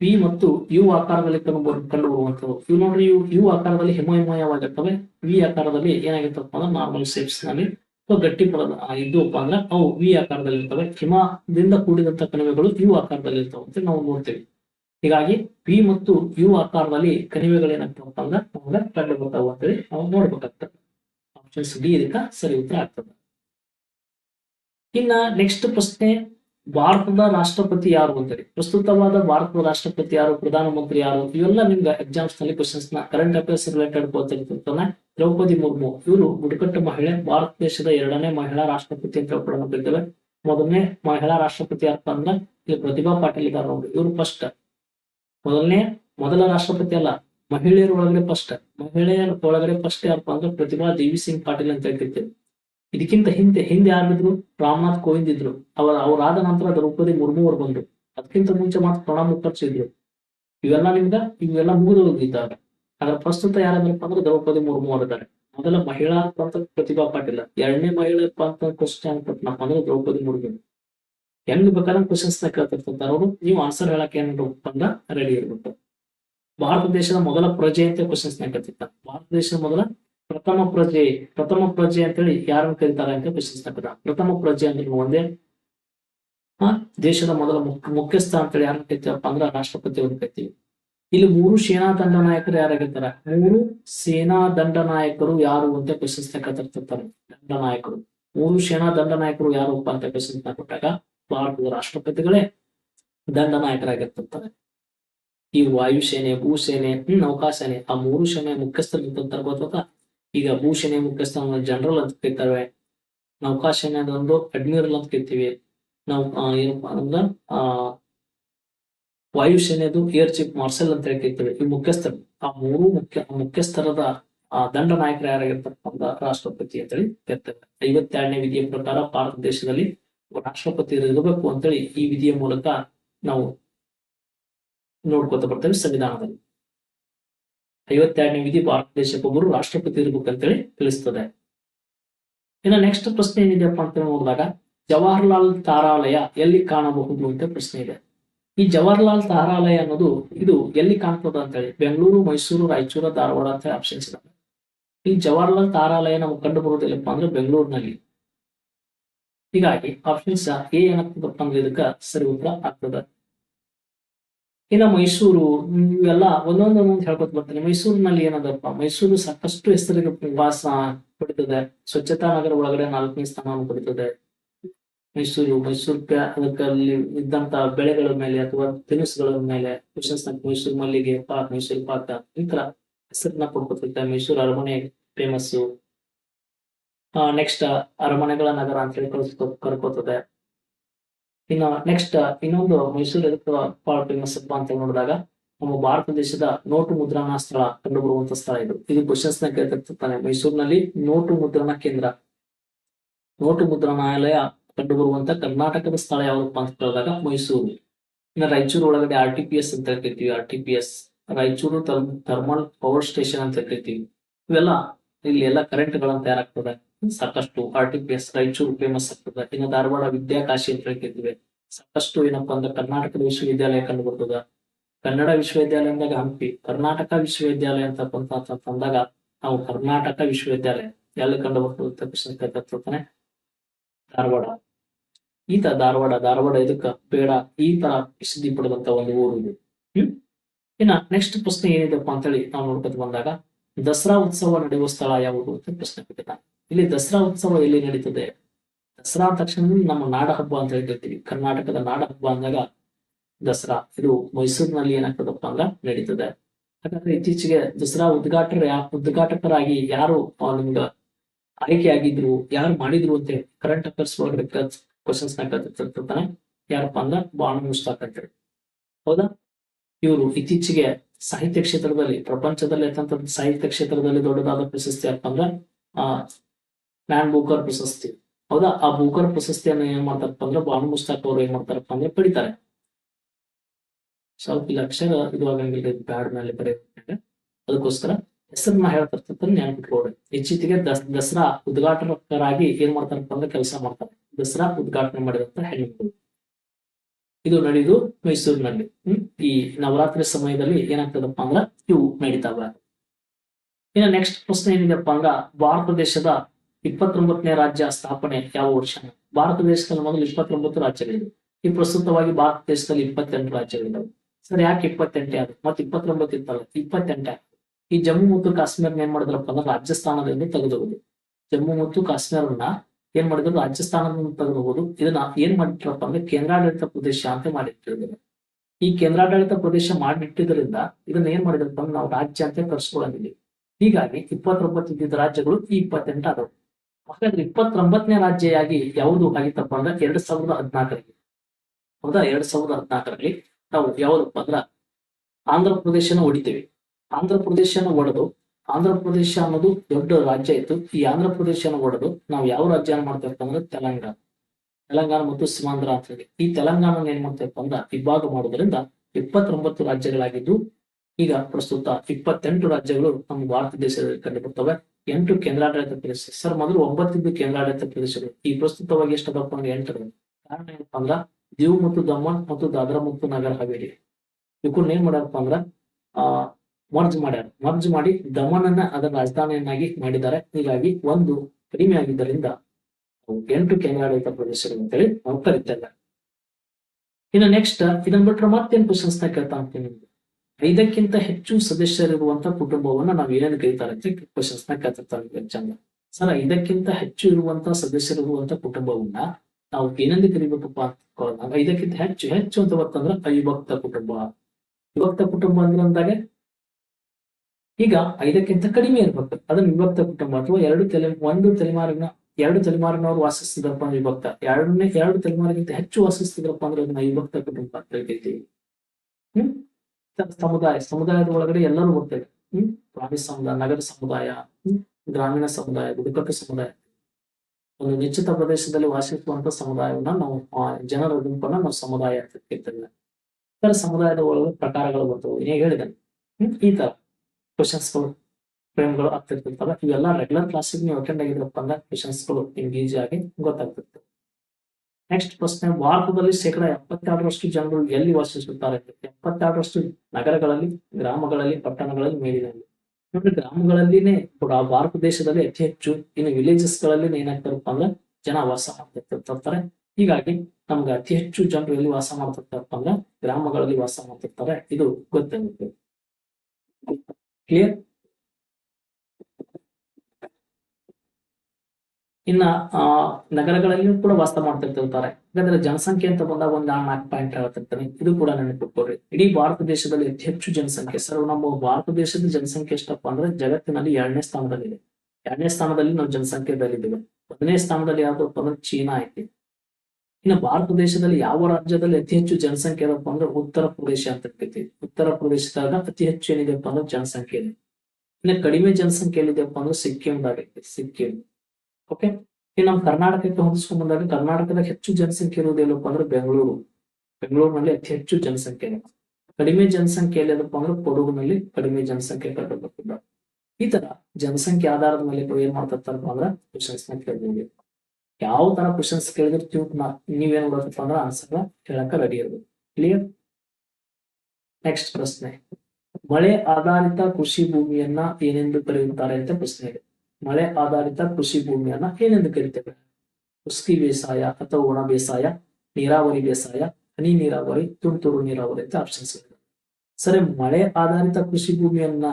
ಪಿ ಮತ್ತು ಯು ಆಕಾರದಲ್ಲಿ ಕಂಡು ಬರ್ ಕಂಡು ಬರುವಂತವು ಇವು ನೋಡ್ರಿ, ಇವು ಯು ಆಕಾರದಲ್ಲಿ ಹಿಮಹಿಮಯವಾಗಿರ್ತವೆ. ವಿ ಆಕಾರದಲ್ಲಿ ಏನಾಗಿರ್ತಪ್ಪ ಅಂದ್ರೆ ನಾರ್ಮಲ್ ಶೇಪ್ಸ್ನಲ್ಲಿ ಗಟ್ಟಿ ಪದ ಇದ್ದುವಪ್ಪ ಅಂದ್ರೆ ಅವು ವಿ ಆಕಾರದಲ್ಲಿ ಇರ್ತವೆ. ಹಿಮದಿಂದ ಕೂಡಿದಂತ ಕಣಿವೆಗಳು ಯು ಆಕಾರದಲ್ಲಿ ಇರ್ತವೆ ಅಂತ ನಾವು ನೋಡ್ತೇವೆ. ಹೀಗಾಗಿ ಪಿ ಮತ್ತು ಯು ಆಕಾರದಲ್ಲಿ ಕಣಿವೆಗಳು ಏನಾಗ್ತವಪ್ಪ ಅಂದ್ರೆ ನಮ್ಗೆ ಕಂಡು ಬರ್ತಾವ ಅಂತೇಳಿ ನಾವು ನೋಡ್ಬೇಕಾಗ್ತದೆ. ಆಪ್ಷನ್ಸ್ ಡಿ ಇದಕ್ಕ? ಸರಿ, ಉತ್ತರ ಆಗ್ತದೆ. ಇನ್ನ ನೆಕ್ಸ್ಟ್ ಪ್ರಶ್ನೆ, ಭಾರತದ ರಾಷ್ಟ್ರಪತಿ ಯಾರು ಅಂತಾರೆ? ಪ್ರಸ್ತುತವಾದ ಭಾರತದ ರಾಷ್ಟ್ರಪತಿ ಯಾರು, ಪ್ರಧಾನಮಂತ್ರಿ ಯಾರು ಇವೆಲ್ಲ ನಿಮ್ಗೆ ಎಕ್ಸಾಮ್ಸ್ನಲ್ಲಿ ಕ್ವಶನ್ಸ್ನ ಕರೆಂಟ್ ಅಫೇರ್ಸ್ ರಿಲೇಟೆಡ್ ಗೊತ್ತಿರ್ತಾನೆ ದ್ರೌಪದಿ ಮುರ್ಮು, ಇವರು ಬುಡಕಟ್ಟು ಮಹಿಳೆ, ಭಾರತ ದೇಶದ ಎರಡನೇ ಮಹಿಳಾ ರಾಷ್ಟ್ರಪತಿ ಅಂತ ಕೂಡ ಕರಿತೇವೆ ಮೊದಲನೇ ಮಹಿಳಾ ರಾಷ್ಟ್ರಪತಿ ಯಾರಪ್ಪ ಅಂದ್ರೆ ಪ್ರತಿಭಾ ಪಾಟೀಲ್ ಇದಾರೆ ಇವರು ಫಸ್ಟ್ ಮೊದಲನೇ, ಮೊದಲ ರಾಷ್ಟ್ರಪತಿ ಅಲ್ಲ ಮಹಿಳೆಯರ ಒಳಗಡೆ ಫಸ್ಟ್ ಮಹಿಳೆಯರ ಒಳಗಡೆ ಫಸ್ಟ್ ಯಾರಪ್ಪ ಅಂದ್ರೆ ಪ್ರತಿಭಾ ದೇವಿ ಸಿಂಗ್ ಪಾಟೀಲ್ ಅಂತ ಹೇಳ್ತಿರ್ತೀವಿ ಇದಕ್ಕಿಂತ ಹಿಂದೆ ಹಿಂದೆ ಯಾರಿದ್ರು ರಾಮನಾಥ್ ಕೋವಿಂದ್ ಇದ್ರು. ಅವರ ಅವರಾದ ನಂತರ ದ್ರೌಪದಿ ಮುರ್ಮು ಅವರು ಬಂದ್ರು. ಅದಕ್ಕಿಂತ ಮುಂಚೆ ಮಾತ್ರ ಪ್ರಣಬ್ ಮುಖರ್ಜಿ ಇದ್ರು. ಇವೆಲ್ಲ ನಿಮ್ದ ಇವೆಲ್ಲ ಮುಗಿದು ಹೋಗಿದ್ದಾರೆ ಅದರ ಪ್ರಸ್ತುತ ಯಾರಾದ್ರಪ್ಪ ಅಂದ್ರೆ ದ್ರೌಪದಿ ಮುರ್ಮು ಅವರಿದ್ದಾರೆ ಮೊದಲ ಮಹಿಳಾ ಅಂತ ಪ್ರತಿಭಾ ಪಾಟೀಲ್. ಎರಡನೇ ಮಹಿಳೆ ಅಂತ ಕ್ವಶನ್ ಕೊಟ್ಟನಪ್ಪ ಅಂದ್ರೆ ದ್ರೌಪದಿ ಮುರ್ಮು. ಹೆಂಗ್ ಬೇಕಾದ್ರೆ ಕ್ವಶನ್ಸ್ನ ಕೇಳ್ತಿರ್ತಾರೆ ಅವರು. ನೀವು ಆನ್ಸರ್ ಹೇಳಕ್ ಬಂದ ರೆಡಿ ಇರ್ಬೇಕು. ಭಾರತ ದೇಶದ ಮೊದಲ ಪ್ರಜೆ ಅಂತ ಕ್ವಶನ್ಸ್ನ ಕೇಳ್ತಿರ್ತ ಭಾರತ ದೇಶದ ಮೊದಲ ಪ್ರಥಮ ಪ್ರಜೆ ಪ್ರಥಮ ಪ್ರಜೆ ಅಂತೇಳಿ ಯಾರನ್ನು ಕರೀತಾರೆ ಅಂತ ಕ್ವಶನ್ಸ್ ಕೇಳ್ತಾರೆ ಪ್ರಥಮ ಪ್ರಜೆ ಅಂದ್ರೆ ಒಂದೇ? ಹಾ? ದೇಶದ ಮೊದಲ ಮುಖ್ಯ, ಮುಖ್ಯಸ್ಥ ಅಂತೇಳಿ ಯಾರನ್ನ ಕರಿತೀವಪ್ಪ ಅಂದ್ರೆ ರಾಷ್ಟ್ರಪತಿ ಕರಿತೀವಿ. ಇಲ್ಲಿ ಮೂರು ಸೇನಾ ದಂಡ ನಾಯಕರು ಯಾರಾಗಿರ್ತಾರೆ ಮೂರು ಸೇನಾ ದಂಡ ನಾಯಕರು ಯಾರು ಅಂತ ಕ್ವಶನ್ಸ್ನ ಕೇಳ್ತಿರ್ತಾರೆ ದಂಡ ನಾಯಕರು. ಮೂರು ಸೇನಾ ದಂಡ ನಾಯಕರು ಯಾರು ಅಂತ ಕ್ವಶನ್ಸ್ ಕೊಟ್ಟಾಗ ಭಾರತದ ರಾಷ್ಟ್ರಪತಿಗಳೇ ದಂಡ ನಾಯಕರಾಗಿರ್ತಿರ್ತಾರೆ. ಈ ವಾಯುಸೇನೆ ಭೂಸೇನೆ ನೌಕಾಸೇನೆ ಆ ಮೂರು ಸೇನೆ ಮುಖ್ಯಸ್ಥರು ಗೊತ್ತಾ ಈಗ ಭೂಸೇನೆ ಮುಖ್ಯಸ್ಥ ಜನರಲ್ ಅಂತ ಕರಿತಾರೆ ನೌಕಾಸೇನೆ ಅದೊಂದು ಅಡ್ಮಿರಲ್ ಅಂತ ಕರಿತೀವಿ. ನಾವು ಏನಪ್ಪಾ ಅಂದ್ರೆ, ಆ ವಾಯುಸೇನೆದು ಏರ್ ಚೀಫ್ ಮಾರ್ಷಲ್ ಅಂತ ಹೇಳಿ ಕರಿತೀವಿ ಈ ಮುಖ್ಯಸ್ಥರು. ಆ ಮೂರು ಮುಖ್ಯ ಮುಖ್ಯಸ್ಥರದ, ಆ ದಂಡ ನಾಯಕರು ಯಾರಾಗಿರ್ತಾರಪ್ಪ ಅಂದ್ರ ರಾಷ್ಟ್ರಪತಿ ಅಂತೇಳಿ ಕರಿತಾರೆ. ಐವತ್ತೆರಡನೇ ವಿಧಿಯ ಪ್ರಕಾರ ಭಾರತ ದೇಶದಲ್ಲಿ ರಾಷ್ಟ್ರಪತಿ ಇರಬೇಕು ಅಂತೇಳಿ ಈ ವಿಧಿಯ ಮೂಲಕ ನಾವು ನೋಡ್ಕೊತ ಬರ್ತೇವೆ ಸಂವಿಧಾನದಲ್ಲಿ. ಐವತ್ತೆರಡನೇ ವಿಧಿ ಭಾರತ ದೇಶಕ್ಕೊಬ್ಬರು ರಾಷ್ಟ್ರಪತಿ ಇರ್ಬೇಕಂತೇಳಿ ತಿಳಿಸ್ತದೆ. ಇನ್ನು ನೆಕ್ಸ್ಟ್ ಪ್ರಶ್ನೆ ಏನಿದೆಯಪ್ಪ ಅಂತ ನೋಡಿದಾಗ, ಜವಾಹರ್ಲಾಲ್ ತಾರಾಲಯ ಎಲ್ಲಿ ಕಾಣಬಹುದು ಅಂತ ಪ್ರಶ್ನೆ ಇದೆ. ಈ ಜವಾಹರ್ಲಾಲ್ ತಾರಾಲಯ ಅನ್ನೋದು ಇದು ಎಲ್ಲಿ ಕಾಣ್ತದ ಅಂತೇಳಿ, ಬೆಂಗಳೂರು, ಮೈಸೂರು, ರಾಯಚೂರು, ಧಾರವಾಡ ಅಂತ ಆಪ್ಷನ್ಸ್ ಇದೆ. ಈ ಜವಾಹರ್ಲಾಲ್ ತಾರಾಲಯ ನಮ್ಗೆ ಕಂಡು ಬರುವುದಿಲ್ಲಪ್ಪ ಅಂದ್ರೆ ಬೆಂಗಳೂರಿನಲ್ಲಿ. ಹೀಗಾಗಿ ಆಪ್ಷನ್ಸ್ ಏನಾಗ್ತದಪ್ಪ ಅಂದ್ರೆ ಇದಕ್ಕ ಸರಿ ಉತ್ತರ ಆಗ್ತದೆ. ಇನ್ನ ಮೈಸೂರು, ಇವೆಲ್ಲ ಒಂದೊಂದು ಹೇಳ್ಕೊತ ಬರ್ತೀನಿ. ಮೈಸೂರಿನಲ್ಲಿ ಏನದಪ್ಪ? ಮೈಸೂರು ಸಾಕಷ್ಟು ಹೆಸರಿನ ವಾಸ ಪಡಿತದೆ. ಸ್ವಚ್ಛತಾ ನಗರ ಒಳಗಡೆ ನಾಲ್ಕನೇ ಸ್ಥಾನವನ್ನು ಪಡಿತದೆ. ಮೈಸೂರು ಮೈಸೂರು ಅದಕ್ಕೆ ಅಲ್ಲಿ ಇದ್ದಂತ ಬೆಳೆಗಳ ಮೇಲೆ ಅಥವಾ ತಿನಿಸುಗಳ ಮೇಲೆ ಮೈಸೂರು ಮಲ್ಲಿಗೆ ಪಾಕ್ ಮೈಸೂರು ಪಾಕ ಈ ತರ ಹೆಸರನ್ನ ಪಡ್ಕೊತಿರ್ತಾರೆ ಮೈಸೂರು ಅರಮನೆ ಫೇಮಸ್ ನೆಕ್ಸ್ಟ್ ಅರಮನೆಗಳ ನಗರ ಅಂತ ಹೇಳಿ ಕರ್ಕೋತದೆ. ಇನ್ನ ನೆಕ್ಸ್ಟ್ ಇನ್ನೊಂದು ಮೈಸೂರು ಎದಕ್ಕೆ ಬಹಳ ಫೇಮಸ್ ಅಪ್ಪ ಅಂತ ನೋಡಿದಾಗ, ನಮ್ಮ ಭಾರತ ದೇಶದ ನೋಟು ಮುದ್ರಣ ಸ್ಥಳ ಕಂಡು ಬರುವಂತ ಸ್ಥಳ ಇದು. ಇದು ಕ್ವಶನ್ಸ್ನ ಕೇಳ್ತಿರ್ತಾನೆ ಮೈಸೂರಿನಲ್ಲಿ ನೋಟು ಮುದ್ರಣ ಕೇಂದ್ರ. ನೋಟು ಮುದ್ರಣಾಲಯ ಕಂಡು ಬರುವಂತ ಕರ್ನಾಟಕದ ಸ್ಥಳ ಯಾವ್ದಪ್ಪ ಅಂತ ಕೇಳಿದಾಗ ಮೈಸೂರು. ಇನ್ನು ರಾಯಚೂರು ಒಳಗಡೆ ಆರ್ ಟಿ ಪಿ ಎಸ್ ಅಂತ ಕರಿತೀವಿ R T P S Raichur thermal power station ಅಂತ ಕರಿತೀವಿ ಇವೆಲ್ಲ ಇಲ್ಲಿ ಎಲ್ಲ ಕರೆಂಟ್ ಗಳನ್ನ ತಯಾರಾಗ್ತದೆ ಸಾಕಷ್ಟು R T P S Raichur famous ಆಗ್ತದೆ. ಇನ್ನು ಧಾರವಾಡ ವಿದ್ಯಾಕಾಶಿ ಅಂತ ಹೇಳ್ತಿದ್ವಿ. ಸಾಕಷ್ಟು ಏನಪ್ಪಾ ಅಂದ್ರೆ ಕರ್ನಾಟಕದ ವಿಶ್ವವಿದ್ಯಾಲಯ ಕಂಡು ಬರ್ತದ ಕನ್ನಡ ವಿಶ್ವವಿದ್ಯಾಲಯ ಅಂದಾಗ ಹಂಪಿ, ಕರ್ನಾಟಕ ವಿಶ್ವವಿದ್ಯಾಲಯ ಅಂತ ಬಂತ ಅಂತ ಅಂದಾಗ ನಾವು ಕರ್ನಾಟಕ ವಿಶ್ವವಿದ್ಯಾಲಯ ಎಲ್ಲಿ ಕಂಡು ಬರ್ತದೆ ಅಂತ ಪ್ರಶ್ನೆ ಕೇಳ್ತಾನೆ. ಧಾರವಾಡ. ಈತ ಧಾರವಾಡ ಧಾರವಾಡ ಇದಕ್ಕ ಬೇಡ ಈ ತರ ಪ್ರಸಿದ್ಧಿ ಪಡೆದಂತ ಒಂದು ಊರು ಇದು. ಇನ್ನ ನೆಕ್ಸ್ಟ್ ಪ್ರಶ್ನೆ ಏನಿದೆಪ್ಪ ಅಂತೇಳಿ ನಾವು ನೋಡ್ಕೊತ ಬಂದಾಗ ದಸರಾ ಉತ್ಸವ ನಡೆಯುವ ಸ್ಥಳ ಯಾವುದು ಅಂತ ಪ್ರಶ್ನೆ ಕೇಳ್ತಾನೆ. ಇಲ್ಲಿ ದಸರಾ ಉತ್ಸವ ಎಲ್ಲಿ ನಡೀತದೆ? ದಸರಾ ತಕ್ಷಣ ನಮ್ಮ ನಾಡ ಹಬ್ಬ ಅಂತ ಹೇಳ್ತಿರ್ತೀವಿ. ಕರ್ನಾಟಕದ ನಾಡ ಹಬ್ಬ ಅಂದಾಗ ದಸರಾ. ಇದು ಮೈಸೂರಿನಲ್ಲಿ ಏನಾಗ್ತದಪ್ಪ ಅಂದ್ರ ನಡೀತದೆ. ಹಾಗಾದ್ರೆ ಇತ್ತೀಚೆಗೆ ದಸರಾ ಉದ್ಘಾಟರ ಉದ್ಘಾಟಕರಾಗಿ ಯಾರು ನಿಮ್ಗೆ ಆಯ್ಕೆ ಆಗಿದ್ರು ಯಾರು ಮಾಡಿದ್ರು ಅಂತ ಕರೆಂಟ್ ಅಫೇರ್ಸ್ ಒಳಗಡೆ ಕ್ವಶನ್ಸ್ನ ಕೇಳ್ತಿರ್ತಾನೆ ಯಾರಪ್ಪ ಅಂದ್ರ ಬಾಣ ಮುಸ್ತಾಕ್ ಅಂತೇಳಿ ಹೌದಾ? ಇವರು ಇತ್ತೀಚೆಗೆ ಸಾಹಿತ್ಯ ಕ್ಷೇತ್ರದಲ್ಲಿ, ಪ್ರಪಂಚದಲ್ಲಿ ಸಾಹಿತ್ಯ ಕ್ಷೇತ್ರದಲ್ಲಿ ದೊಡ್ಡದಾದ ಪ್ರಶಸ್ತಿ ಅಂದ್ರ, ಆ ಮ್ಯಾನ್ ಬೂಕರ್ ಪ್ರಶಸ್ತಿ. ಹೌದಾ? ಆ ಬೂಕರ್ ಪ್ರಶಸ್ತಿಯನ್ನು ಏನ್ ಮಾಡ್ತಾರಪ್ಪ ಅಂದ್ರೆ ಬಾನು ಮುಸ್ತಾಕ್ ಅವರು ಏನ್ ಮಾಡ್ತಾರಪ್ಪ ಅಂದ್ರೆ ಪಡಿತಾರೆ. ಸ್ವಲ್ಪ ಇಲ್ಲಿ ಅಕ್ಷರ ಇದು ಆಗಂಗಿಲ್ಲ ಬ್ಯಾಡ್ ಮೇಲೆ ಬರೆಯುತ್ತೆ ಅದಕ್ಕೋಸ್ಕರ ಹೆಸರನ್ನ ಹೇಳ್ತಿರ್ತಂತ ನೆನ್ಪಿಟ್ಕೊಡ್ರಿ ಇತ್ತೀಚೆಗೆ ದಸ್, ದಸರಾ ಉದ್ಘಾಟಕರಾಗಿ ಏನ್ ಮಾಡ್ತಾರಪ್ಪ ಅಂದ್ರೆ ಕೆಲಸ ಮಾಡ್ತಾರೆ. ದಸರಾ ಉದ್ಘಾಟನೆ ಮಾಡಿದಂತ ಹೆಣ್ಮಕ್ಳು ಇದು ನಡೆಯುದು ಮೈಸೂರಿನಲ್ಲಿ. ಹ್ಮ್? ಈ ನವರಾತ್ರಿ ಸಮಯದಲ್ಲಿ ಏನಾಗ್ತದಪ್ಪ ಅಂದ್ರ ಇವು ನಡೀತಾವ. ಇನ್ನು ನೆಕ್ಸ್ಟ್ ಪ್ರಶ್ನೆ ಏನಿದೆಪ್ಪ ಅಂದ್ರ ಭಾರತ ದೇಶದ ಇಪ್ಪತ್ತೊಂಬತ್ತನೇ ರಾಜ್ಯ ಸ್ಥಾಪನೆ ಯಾವ ವರ್ಷ? ಭಾರತ ದೇಶದಲ್ಲಿ ಮೊದಲು ಇಪ್ಪತ್ತೊಂಬತ್ತು ರಾಜ್ಯಗಳಿವೆ ಈ ಪ್ರಸ್ತುತವಾಗಿ ಭಾರತ ದೇಶದಲ್ಲಿ ಇಪ್ಪತ್ತೆಂಟು ರಾಜ್ಯಗಳಿದ್ದಾವೆ. ಸರ್, ಯಾಕೆ ಇಪ್ಪತ್ತೆಂಟೇ ಅದು ಮತ್ತೆ ಇಪ್ಪತ್ತೊಂಬತ್ತು ಇತ್ತಲ್ಲ, ಇಪ್ಪತ್ತೆಂಟೇ ಈ ಜಮ್ಮು ಮತ್ತು ಕಾಶ್ಮೀರ ಏನ್ ಮಾಡಿದ್ರಪ್ಪ ಅಂದ್ರೆ ರಾಜಸ್ಥಾನದಿಂದ ತೆಗೆದುವುದು ಜಮ್ಮು ಮತ್ತು ಕಾಶ್ಮೀರನ್ನ ಏನ್ ಮಾಡಿದ್ರು? ರಾಜಸ್ಥಾನದಿಂದ ತೆಗೆದುವುದು ಇದನ್ನ ಏನ್ ಮಾಡಿಟ್ರಪ್ಪ ಅಂದ್ರೆ ಕೇಂದ್ರಾಡಳಿತ ಪ್ರದೇಶ ಅಂತ ಮಾಡಿಟ್ಟಿದ್ದಾರೆ ಈ ಕೇಂದ್ರಾಡಳಿತ ಪ್ರದೇಶ ಮಾಡಿಟ್ಟಿದ್ರಿಂದ ಇದನ್ನ ಏನ್ ಮಾಡಿದ್ರಪ್ಪ ಅಂದ್ರೆ ನಾವು ರಾಜ್ಯ ಅಂತ ಕರ್ಸ್ಕೊಳ್ಳಂಗಿಲ್ಲ ಹೀಗಾಗಿ ಇಪ್ಪತ್ತೊಂಬತ್ತು ರಾಜ್ಯಗಳು ಈ ಇಪ್ಪತ್ತೆಂಟು ಆದವು. ಹಾಗಾದ್ರೆ ಇಪ್ಪತ್ತೊಂಬತ್ತನೇ ರಾಜ್ಯಯಾಗಿ ಯಾವುದು ಆಗಿತ್ತಪ್ಪ ಅಂದ್ರೆ ಎರಡ್ ಸಾವಿರದ ಹದಿನಾಲ್ಕರಲ್ಲಿ. ಹೌದಾ? ಎರಡ್ ಸಾವಿರದ ಹದಿನಾಲ್ಕರಲ್ಲಿ ನಾವು ಯಾವ್ದಪ್ಪ ಅಂದ್ರ ಆಂಧ್ರ ಪ್ರದೇಶನ ಹೊಡಿತೇವೆ ಆಂಧ್ರ ಪ್ರದೇಶನ ಒಡೆದು ಆಂಧ್ರ ಪ್ರದೇಶ ಅನ್ನೋದು ದೊಡ್ಡ ರಾಜ್ಯ ಇತ್ತು. ಈ ಆಂಧ್ರ ಪ್ರದೇಶನ ಒಡೆದು ನಾವು ಯಾವ ರಾಜ್ಯ ಮಾಡ್ತೇವಪ್ಪ ಅಂದ್ರೆ ತೆಲಂಗಾಣ. ತೆಲಂಗಾಣ ಮತ್ತು ಸೀಮಾಂಧ್ರ ಅಂತ ಹೇಳಿ ಈ ತೆಲಂಗಾಣ ಏನ್ ಮಾಡ್ತೇವಪ್ಪ ಅಂದ್ರ ವಿಭಾಗ ಮಾಡೋದ್ರಿಂದ ಇಪ್ಪತ್ತೊಂಬತ್ತು ರಾಜ್ಯಗಳಾಗಿದ್ದು ಈಗ ಪ್ರಸ್ತುತ ಇಪ್ಪತ್ತೆಂಟು ರಾಜ್ಯಗಳು ನಮ್ಮ ಭಾರತ ದೇಶದಲ್ಲಿ ಕಂಡು ಬರ್ತವೆ. ಎಂಟು ಕೇಂದ್ರಾಡಳಿತ ಪ್ರದೇಶ. ಸರ್, ಮೊದಲು ಒಂಬತ್ತಿದ್ದು ಕೇಂದ್ರಾಡಳಿತ ಪ್ರದೇಶಗಳು ಈ ಪ್ರಸ್ತುತವಾಗಿ ಎಷ್ಟದಪ್ಪ ಅಂದ್ರೆ ಎಂಟು ಕಾರಣ ಏನಪ್ಪ ಅಂದ್ರ ದಿವ್ ಮತ್ತು ದಮನ್ ಮತ್ತು ದಾದ್ರಾ ಮತ್ತು ನಗರ ಹವೇಲಿ. ಇವಕ್ಕನ್ನ ಏನ್ ಮಾಡ್ಯಾರಪ್ಪ ಅಂದ್ರ, ಆ ಮರ್ಜ್ ಮಾಡ್ಯಾರ. ಮರ್ಜ್ ಮಾಡಿ ದಮನನ್ನ ಅದರ ರಾಜಧಾನಿಯನ್ನಾಗಿ ಮಾಡಿದ್ದಾರೆ. ಹೀಗಾಗಿ ಒಂದು ಕಡಿಮೆ ಆಗಿದ್ದರಿಂದ ಎಂಟು ಕೇಂದ್ರಾಡಳಿತ ಪ್ರದೇಶಗಳು ಅಂತೇಳಿ ನಾವು ಕರಿತೇವೆ ಇನ್ನು ನೆಕ್ಸ್ಟ್ ಇದನ್ ಬಿಟ್ರೆ ಮತ್ತೇನ್ ಕ್ವಶನ್ಸ್ನ ಕೇಳ್ತಾ ಅಂತೀನಿ ನಿಮ್ಗೆ? ಐದಕ್ಕಿಂತ ಹೆಚ್ಚು ಸದಸ್ಯರಿರುವಂತ ಕುಟುಂಬವನ್ನ ನಾವ್ ಏನೇನು ಕರೀತಾರೆ ಅಂತ ಕ್ವಶನ್ಸ್ನ ಕೇಳ್ತಿರ್ತಾರೆ ಚಂದ ಸರ್, ಐದಕ್ಕಿಂತ ಹೆಚ್ಚು ಇರುವಂತ ಸದಸ್ಯರಿರುವಂತ ಕುಟುಂಬವನ್ನ ನಾವು ಏನೆಂದು ಕರಿಬೇಕಪ್ಪ ಅಂತ ಐದಕ್ಕಿಂತ ಹೆಚ್ಚು ಹೆಚ್ಚು ಅಂತ ಗೊತ್ತಂದ್ರೆ ಅವಿಭಕ್ತ ಕುಟುಂಬ. ವಿಭಕ್ತ ಕುಟುಂಬ ಅಂದ್ರೆ ಅಂದಾಗ? ಈಗ ಐದಕ್ಕಿಂತ ಕಡಿಮೆ ಇರ್ಬೇಕು. ಅದನ್ನ ವಿಭಕ್ತ ಕುಟುಂಬ ಅಥವಾ ಎರಡು ತಲೆ, ಒಂದು ತಲೆಮಾರಿನ, ಎರಡು ತಲೆಮಾರಿನವರು ವಾಸಿಸ್ತಿದ್ರಪ್ಪ ಅಂದ್ರೆ ವಿಭಕ್ತ. ಎರಡನೇ, ಎರಡು ತಲೆಮಾರಿಗಿಂತ ಹೆಚ್ಚು ವಾಸಿಸ್ತಿದ್ರಪ್ಪ ಅಂದ್ರೆ ಅದನ್ನ ವಿಭಕ್ತ ಕುಟುಂಬ ಅಂತ ಹೇಳ್ತೀವಿ ಹ್ಮ್? ಸಮುದಾಯ, ಸಮುದಾಯದ ಒಳಗಡೆ ಎಲ್ಲರೂ ಬರ್ತೇವೆ ಹ್ಮ್? ಪ್ರಾಣಿ ಸಮುದಾಯ, ನಗರ ಸಮುದಾಯ ಗ್ರಾಮೀಣ ಸಮುದಾಯ ಬುಡಕಟ್ಟು ಸಮುದಾಯ. ಒಂದು ನಿಶ್ಚಿತ ಪ್ರದೇಶದಲ್ಲಿ ವಾಸಿಸುವಂತ ಸಮುದಾಯವನ್ನ ನಾವು ಜನರ ಗುಂಪನ್ನ ನಾವು ಸಮುದಾಯ ಅಂತ ಕೇಳ್ತೇವೆ ಇತರ ಸಮುದಾಯದ ಒಳಗೆ ಪ್ರಕಾರಗಳು ಬರ್ತವೆ. ಏನೇ ಹೇಳಿದೆ ಈ ತರ. ಕ್ವಶನ್ಸ್ಗಳು ಫ್ರೇಮ್ಗಳು ಆಗ್ತಿರ್ತಿರ್ತಾವ ಇವೆಲ್ಲ ರೆಗ್ಯುಲರ್ ಕ್ಲಾಸಿಗೆ ನೀವು ಅಟೆಂಡ್ ಆಗಿದ್ರಪ್ಪ ಅಂದ್ರೆ ಕ್ವಶನ್ಸ್ಗಳು ನಿಮ್ಗೆ ಈಸಿ ಆಗಿ ಗೊತ್ತಾಗ್ತಿರ್ತವೆ. ನೆಕ್ಸ್ಟ್ ಪ್ರಶ್ನೆ, ಭಾರತದಲ್ಲಿ ಶೇಕಡ ಎಪ್ಪತ್ತೆರಡರಷ್ಟು ಜನರು ಎಲ್ಲಿ ವಾಸಿಸುತ್ತಾರೆ? ಎಪ್ಪತ್ತೆರಡರಷ್ಟು ನಗರಗಳಲ್ಲಿ, ಗ್ರಾಮಗಳಲ್ಲಿ, ಪಟ್ಟಣಗಳಲ್ಲಿ, ಮೇಲಿನಲ್ಲಿ. ನೋಡಿ, ಗ್ರಾಮಗಳಲ್ಲಿನೇ ಕೂಡ ಭಾರತ ದೇಶದಲ್ಲಿ ಅತಿ ಹೆಚ್ಚು ಇನ್ನು ವಿಲೇಜಸ್ಗಳಲ್ಲಿ ಏನಾಗ್ತಾರಪ್ಪ ಅಂದ್ರೆ ಜನ ವಾಸ ಮಾಡ್ತಿರ್ತಾರೆ ಹೀಗಾಗಿ ನಮ್ಗೆ ಅತಿ ಹೆಚ್ಚು ಜನರು ಎಲ್ಲಿ ವಾಸ ಮಾಡ್ತಿರ್ತಾರಪ್ಪ ಅಂದ್ರೆ ಗ್ರಾಮಗಳಲ್ಲಿ ವಾಸ ಮಾಡ್ತಿರ್ತಾರೆ. ಇದು ಗೊತ್ತಾಗುತ್ತೆ ಕ್ಲಿಯರ್ ಇನ್ನ ನಗರಗಳಲ್ಲಿಯೂ ಕೂಡ ವಾಸ ಮಾಡ್ತಿರ್ತಿರ್ತಾರೆ. ಯಾಕಂದ್ರೆ ಜನಸಂಖ್ಯೆ ಅಂತ ಬಂದಾಗ ಒಂದ್ ನಾಲ್ಕು ಪಾಯಿಂಟ್ ಹೇಳ್ತಿರ್ತಾರೆ ಇದು ಕೂಡ ನೆನಪಿಟ್ಕೊಳ್ರಿ ಇಡೀ ಭಾರತ ದೇಶದಲ್ಲಿ ಅತಿ ಹೆಚ್ಚು ಜನಸಂಖ್ಯೆ. ಸರ್, ನಮ್ಮ ಭಾರತ ದೇಶದ ಜನಸಂಖ್ಯೆ ಎಷ್ಟಪ್ಪ ಅಂದ್ರೆ ಜಗತ್ತಿನಲ್ಲಿ ಎರಡನೇ ಸ್ಥಾನದಲ್ಲಿದೆ. ಎರಡನೇ ಸ್ಥಾನದಲ್ಲಿ ನಾವು ಜನಸಂಖ್ಯೆದಲ್ಲಿದ್ದೇವೆ ಒಂದನೇ ಸ್ಥಾನದಲ್ಲಿ ಯಾವ್ದಪ್ಪ ಅಂದ್ರೆ ಚೀನಾ ಐತಿ. ಇನ್ನು ಭಾರತ ದೇಶದಲ್ಲಿ ಯಾವ ರಾಜ್ಯದಲ್ಲಿ ಅತಿ ಹೆಚ್ಚು ಜನಸಂಖ್ಯೆ ಇದಪ್ಪ ಅಂದ್ರೆ ಉತ್ತರ ಪ್ರದೇಶ ಅಂತ ಇರ್ತೈತಿ. ಉತ್ತರ ಪ್ರದೇಶದಾಗ ಅತಿ ಹೆಚ್ಚು ಏನಿದೆಪ್ಪ ಅಂದ್ರೆ ಜನಸಂಖ್ಯೆ ಇದೆ. ಇನ್ನು ಕಡಿಮೆ ಜನಸಂಖ್ಯೆ ಎಲ್ಲಿದೆಪ್ಪ ಅಂದ್ರೆ ಸಿಕ್ಕಿಂದಾಗ ಐತಿ ಸಿಕ್ಕಿಂ ಓಕೆ ಈಗ ನಮ್ಮ ಕರ್ನಾಟಕಕ್ಕೆ ಹೊಂದಿಸ್ಕೊಂಡ್ ಬಂದಾಗ ಕರ್ನಾಟಕದ ಹೆಚ್ಚು ಜನಸಂಖ್ಯೆ ಇರುವುದು ಏನಪ್ಪ ಅಂದ್ರೆ ಬೆಂಗಳೂರು. ಬೆಂಗಳೂರಿನಲ್ಲಿ ಅತಿ ಹೆಚ್ಚು ಜನಸಂಖ್ಯೆ ಕಡಿಮೆ ಜನಸಂಖ್ಯೆ ಏನಪ್ಪ ಅಂದ್ರೆ ಕೊಡಗುನಲ್ಲಿ ಕಡಿಮೆ ಜನಸಂಖ್ಯೆ ಕಂಡುಬರ್ತದೆ ಈ ತರ ಜನಸಂಖ್ಯೆ ಆಧಾರದ ಮೇಲೆ ಏನ್ ಮಾಡ್ತಾರಪ್ಪ ಅಂದ್ರೆ ಕ್ವಶನ್ಸ್ನ ಯಾವ ತರ ಕ್ವಶನ್ಸ್ ಕೇಳಿದ್ರೆ ನೀವು ನೀವೇನ್ ಮಾಡ್ತಪ್ಪ ಅಂದ್ರೆ ಆನ್ಸರ್ ಹೇಳಕ ರೆಡಿ ಇರ್ಬೇಕು. ಕ್ಲಿಯರ್ ನೆಕ್ಸ್ಟ್ ಪ್ರಶ್ನೆ. ಮಳೆ ಆಧಾರಿತ ಕೃಷಿ ಭೂಮಿಯನ್ನ ಏನೆಂದು ಕರೆಯುತ್ತಾರೆ ಅಂತ ಪ್ರಶ್ನೆ ಇದೆ. ಮಳೆ ಆಧಾರಿತ ಕೃಷಿ ಭೂಮಿಯನ್ನ ಏನೆಂದು ಕರಿತೇವೆ? ಕುಸ್ಕಿ ಬೇಸಾಯ ಅಥವಾ ಒಣ ಬೇಸಾಯ, ನೀರಾವರಿ ಬೇಸಾಯ, ಹನಿ ನೀರಾವರಿ, ತುಂತುರು ನೀರಾವರಿ ಅಂತ ಆಪ್ಷನ್ಸ್ ಸರಿ, ಮಳೆ ಆಧಾರಿತ ಕೃಷಿ ಭೂಮಿಯನ್ನ,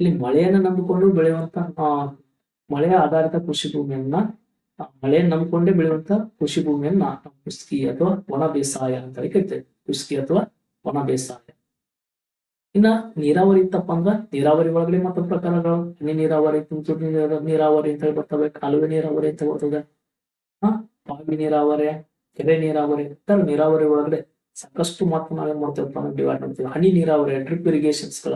ಇಲ್ಲಿ ಮಳೆಯನ್ನ ನಂಬಿಕೊಂಡು ಬೆಳೆಯುವಂತ ಮಳೆ ಆಧಾರಿತ ಕೃಷಿ ಭೂಮಿಯನ್ನ ಮಳೆ ನಂಬಿಕೊಂಡೇ ಬೆಳೆಯುವಂತ ಕೃಷಿ ಭೂಮಿಯನ್ನ ಕುಸ್ಕಿ ಅಥವಾ ಒಣ ಬೇಸಾಯ ಅಂತ ಕರಿತೇವೆ. ಕುಸ್ಕಿ ಅಥವಾ ಒಣ ಬೇಸಾಯ. ಇನ್ನ ನೀರಾವರಿ ಇತ್ತಪ್ಪ ಅಂದ್ರ ನೀರಾವರಿ ಒಳಗಡೆ ಮತ್ತೊಂದು ಪ್ರಕಾರಗಳು. ಹನಿ ನೀರಾವರಿ, ತುಂತುರು ನೀರ- ನೀರಾವರಿ ಅಂತ ಹೇಳಿ ಬರ್ತವೆ, ಕಾಲುವೆ ನೀರಾವರಿ ಅಂತ ಬರ್ತದೆ. ಹಾ? ಬಾವಿ ನೀರಾವರಿ, ಕೆರೆ ನೀರಾವರಿ, ಇತರ ನೀರಾವರಿ ಒಳಗಡೆ ಸಾಕಷ್ಟು ಮಾತ್ರ ನಾವೇನ್ ಮಾಡ್ತೇವಪ್ಪ ಅಂದ್ರೆ ಡಿವೈಡ್ ಮಾಡ್ತೇವೆ. ಹನಿ ನೀರಾವರಿ ಡ್ರಿಪ್ ಇರಿಗೇಷನ್ಸ್ಗಳ.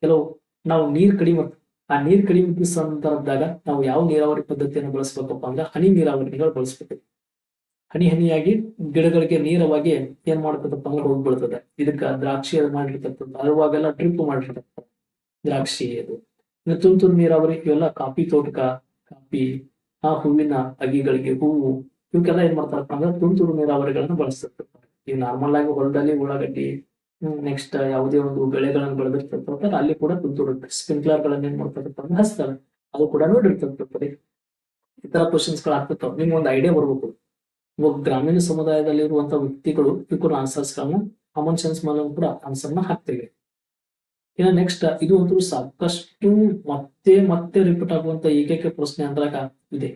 ಕೆಲವು ನಾವು ನೀರ್ ಕಡಿಮೆ ಆ ನೀರ್ ಕಡಿಮೆ ಸಂದರ್ಭದಾಗ ನಾವು ಯಾವ ನೀರಾವರಿ ಪದ್ಧತಿಯನ್ನು ಬಳಸ್ಬೇಕಪ್ಪ ಅಂದ್ರೆ ಹನಿ ನೀರಾವರಿಗಳು ಬಳಸ್ಬೇಕು. ಹನಿ ಹನಿಯಾಗಿ ಗಿಡಗಳಿಗೆ ನೇರವಾಗಿ ಏನ್ ಮಾಡ್ತದಪ್ಪ ಅಂದ್ರೆ ಹೋಗ್ಬಿಡ್ತದೆ. ಇದಕ್ಕ ದ್ರಾಕ್ಷಿ ಅದು ಮಾಡಿರ್ತಕ್ಕಂಥ ಅರುವಾಗೆಲ್ಲ ಡ್ರಿಪ್ ಮಾಡಿರ್ತಕ್ಕಂಥ ದ್ರಾಕ್ಷಿ ಅದು. ಇನ್ನು ತುಂತುರು ನೀರಾವರಿ, ಇವೆಲ್ಲ ಕಾಫಿ ತೋಟಕ, ಕಾಫಿ, ಆ ಹೂವಿನ ಅಗಿಗಳಿಗೆ ಹೂವು, ಇವಕ್ಕೆಲ್ಲ ಏನ್ ಮಾಡ್ತಾರಪ್ಪ ಅಂದ್ರೆ ತುಂತುರು ನೀರಾವರಿಗಳನ್ನ ಬಳಸ್ತಿರ್ತಾರೆ ಈ ನಾರ್ಮಲ್ ಆಗಿ ಹೊಲದಲ್ಲಿ ಉಳ್ಳಾಗಡ್ಡಿ ನೆಕ್ಸ್ಟ್ ಯಾವುದೇ ಒಂದು ಬೆಳೆಗಳನ್ನು ಬೆಳೆದಿರ್ತಿರ್ತಾರೆ ಅಲ್ಲಿ ಕೂಡ ತುಂತುರು ಸ್ಪ್ರಿಂಕ್ಲರ್ ಗಳನ್ನ ಏನ್ ಮಾಡ್ತಾರಪ್ಪ ಅಂದ್ರೆ ಹಚ್ತಾರೆ. ಅದು ಕೂಡ ನೋಡಿರ್ತಿರ್ತದೆ ಈ ತರ ಕ್ವಶನ್ಸ್ಗಳು ಆಗ್ತಿರ್ತಾವ. ನಿಮ್ಗೆ ಒಂದು ಐಡಿಯಾ ಬರ್ಬೇಕು. ಇವಾಗ ಗ್ರಾಮೀಣ ಸಮುದಾಯದಲ್ಲಿ ಇರುವಂತ ವ್ಯಕ್ತಿಗಳು ಇವಕ್ಕೂ ಆನ್ಸರ್ಸ್ ಗಳನ್ನ ಕಾಮನ್ ಸೆನ್ಸ್ ಮೇಲೆ ಕೂಡ ಆನ್ಸರ್ನ ಹಾಕ್ತೇವೆ ಇನ್ನು ನೆಕ್ಸ್ಟ್ ಇದು ಒಂದು ಸಾಕಷ್ಟು ಮತ್ತೆ ಮತ್ತೆ ರಿಪೀಟ್ ಆಗುವಂತ ಏಕೈಕ ಪ್ರಶ್ನೆ ಅಂದ್ರಾಗ ಇದೆ.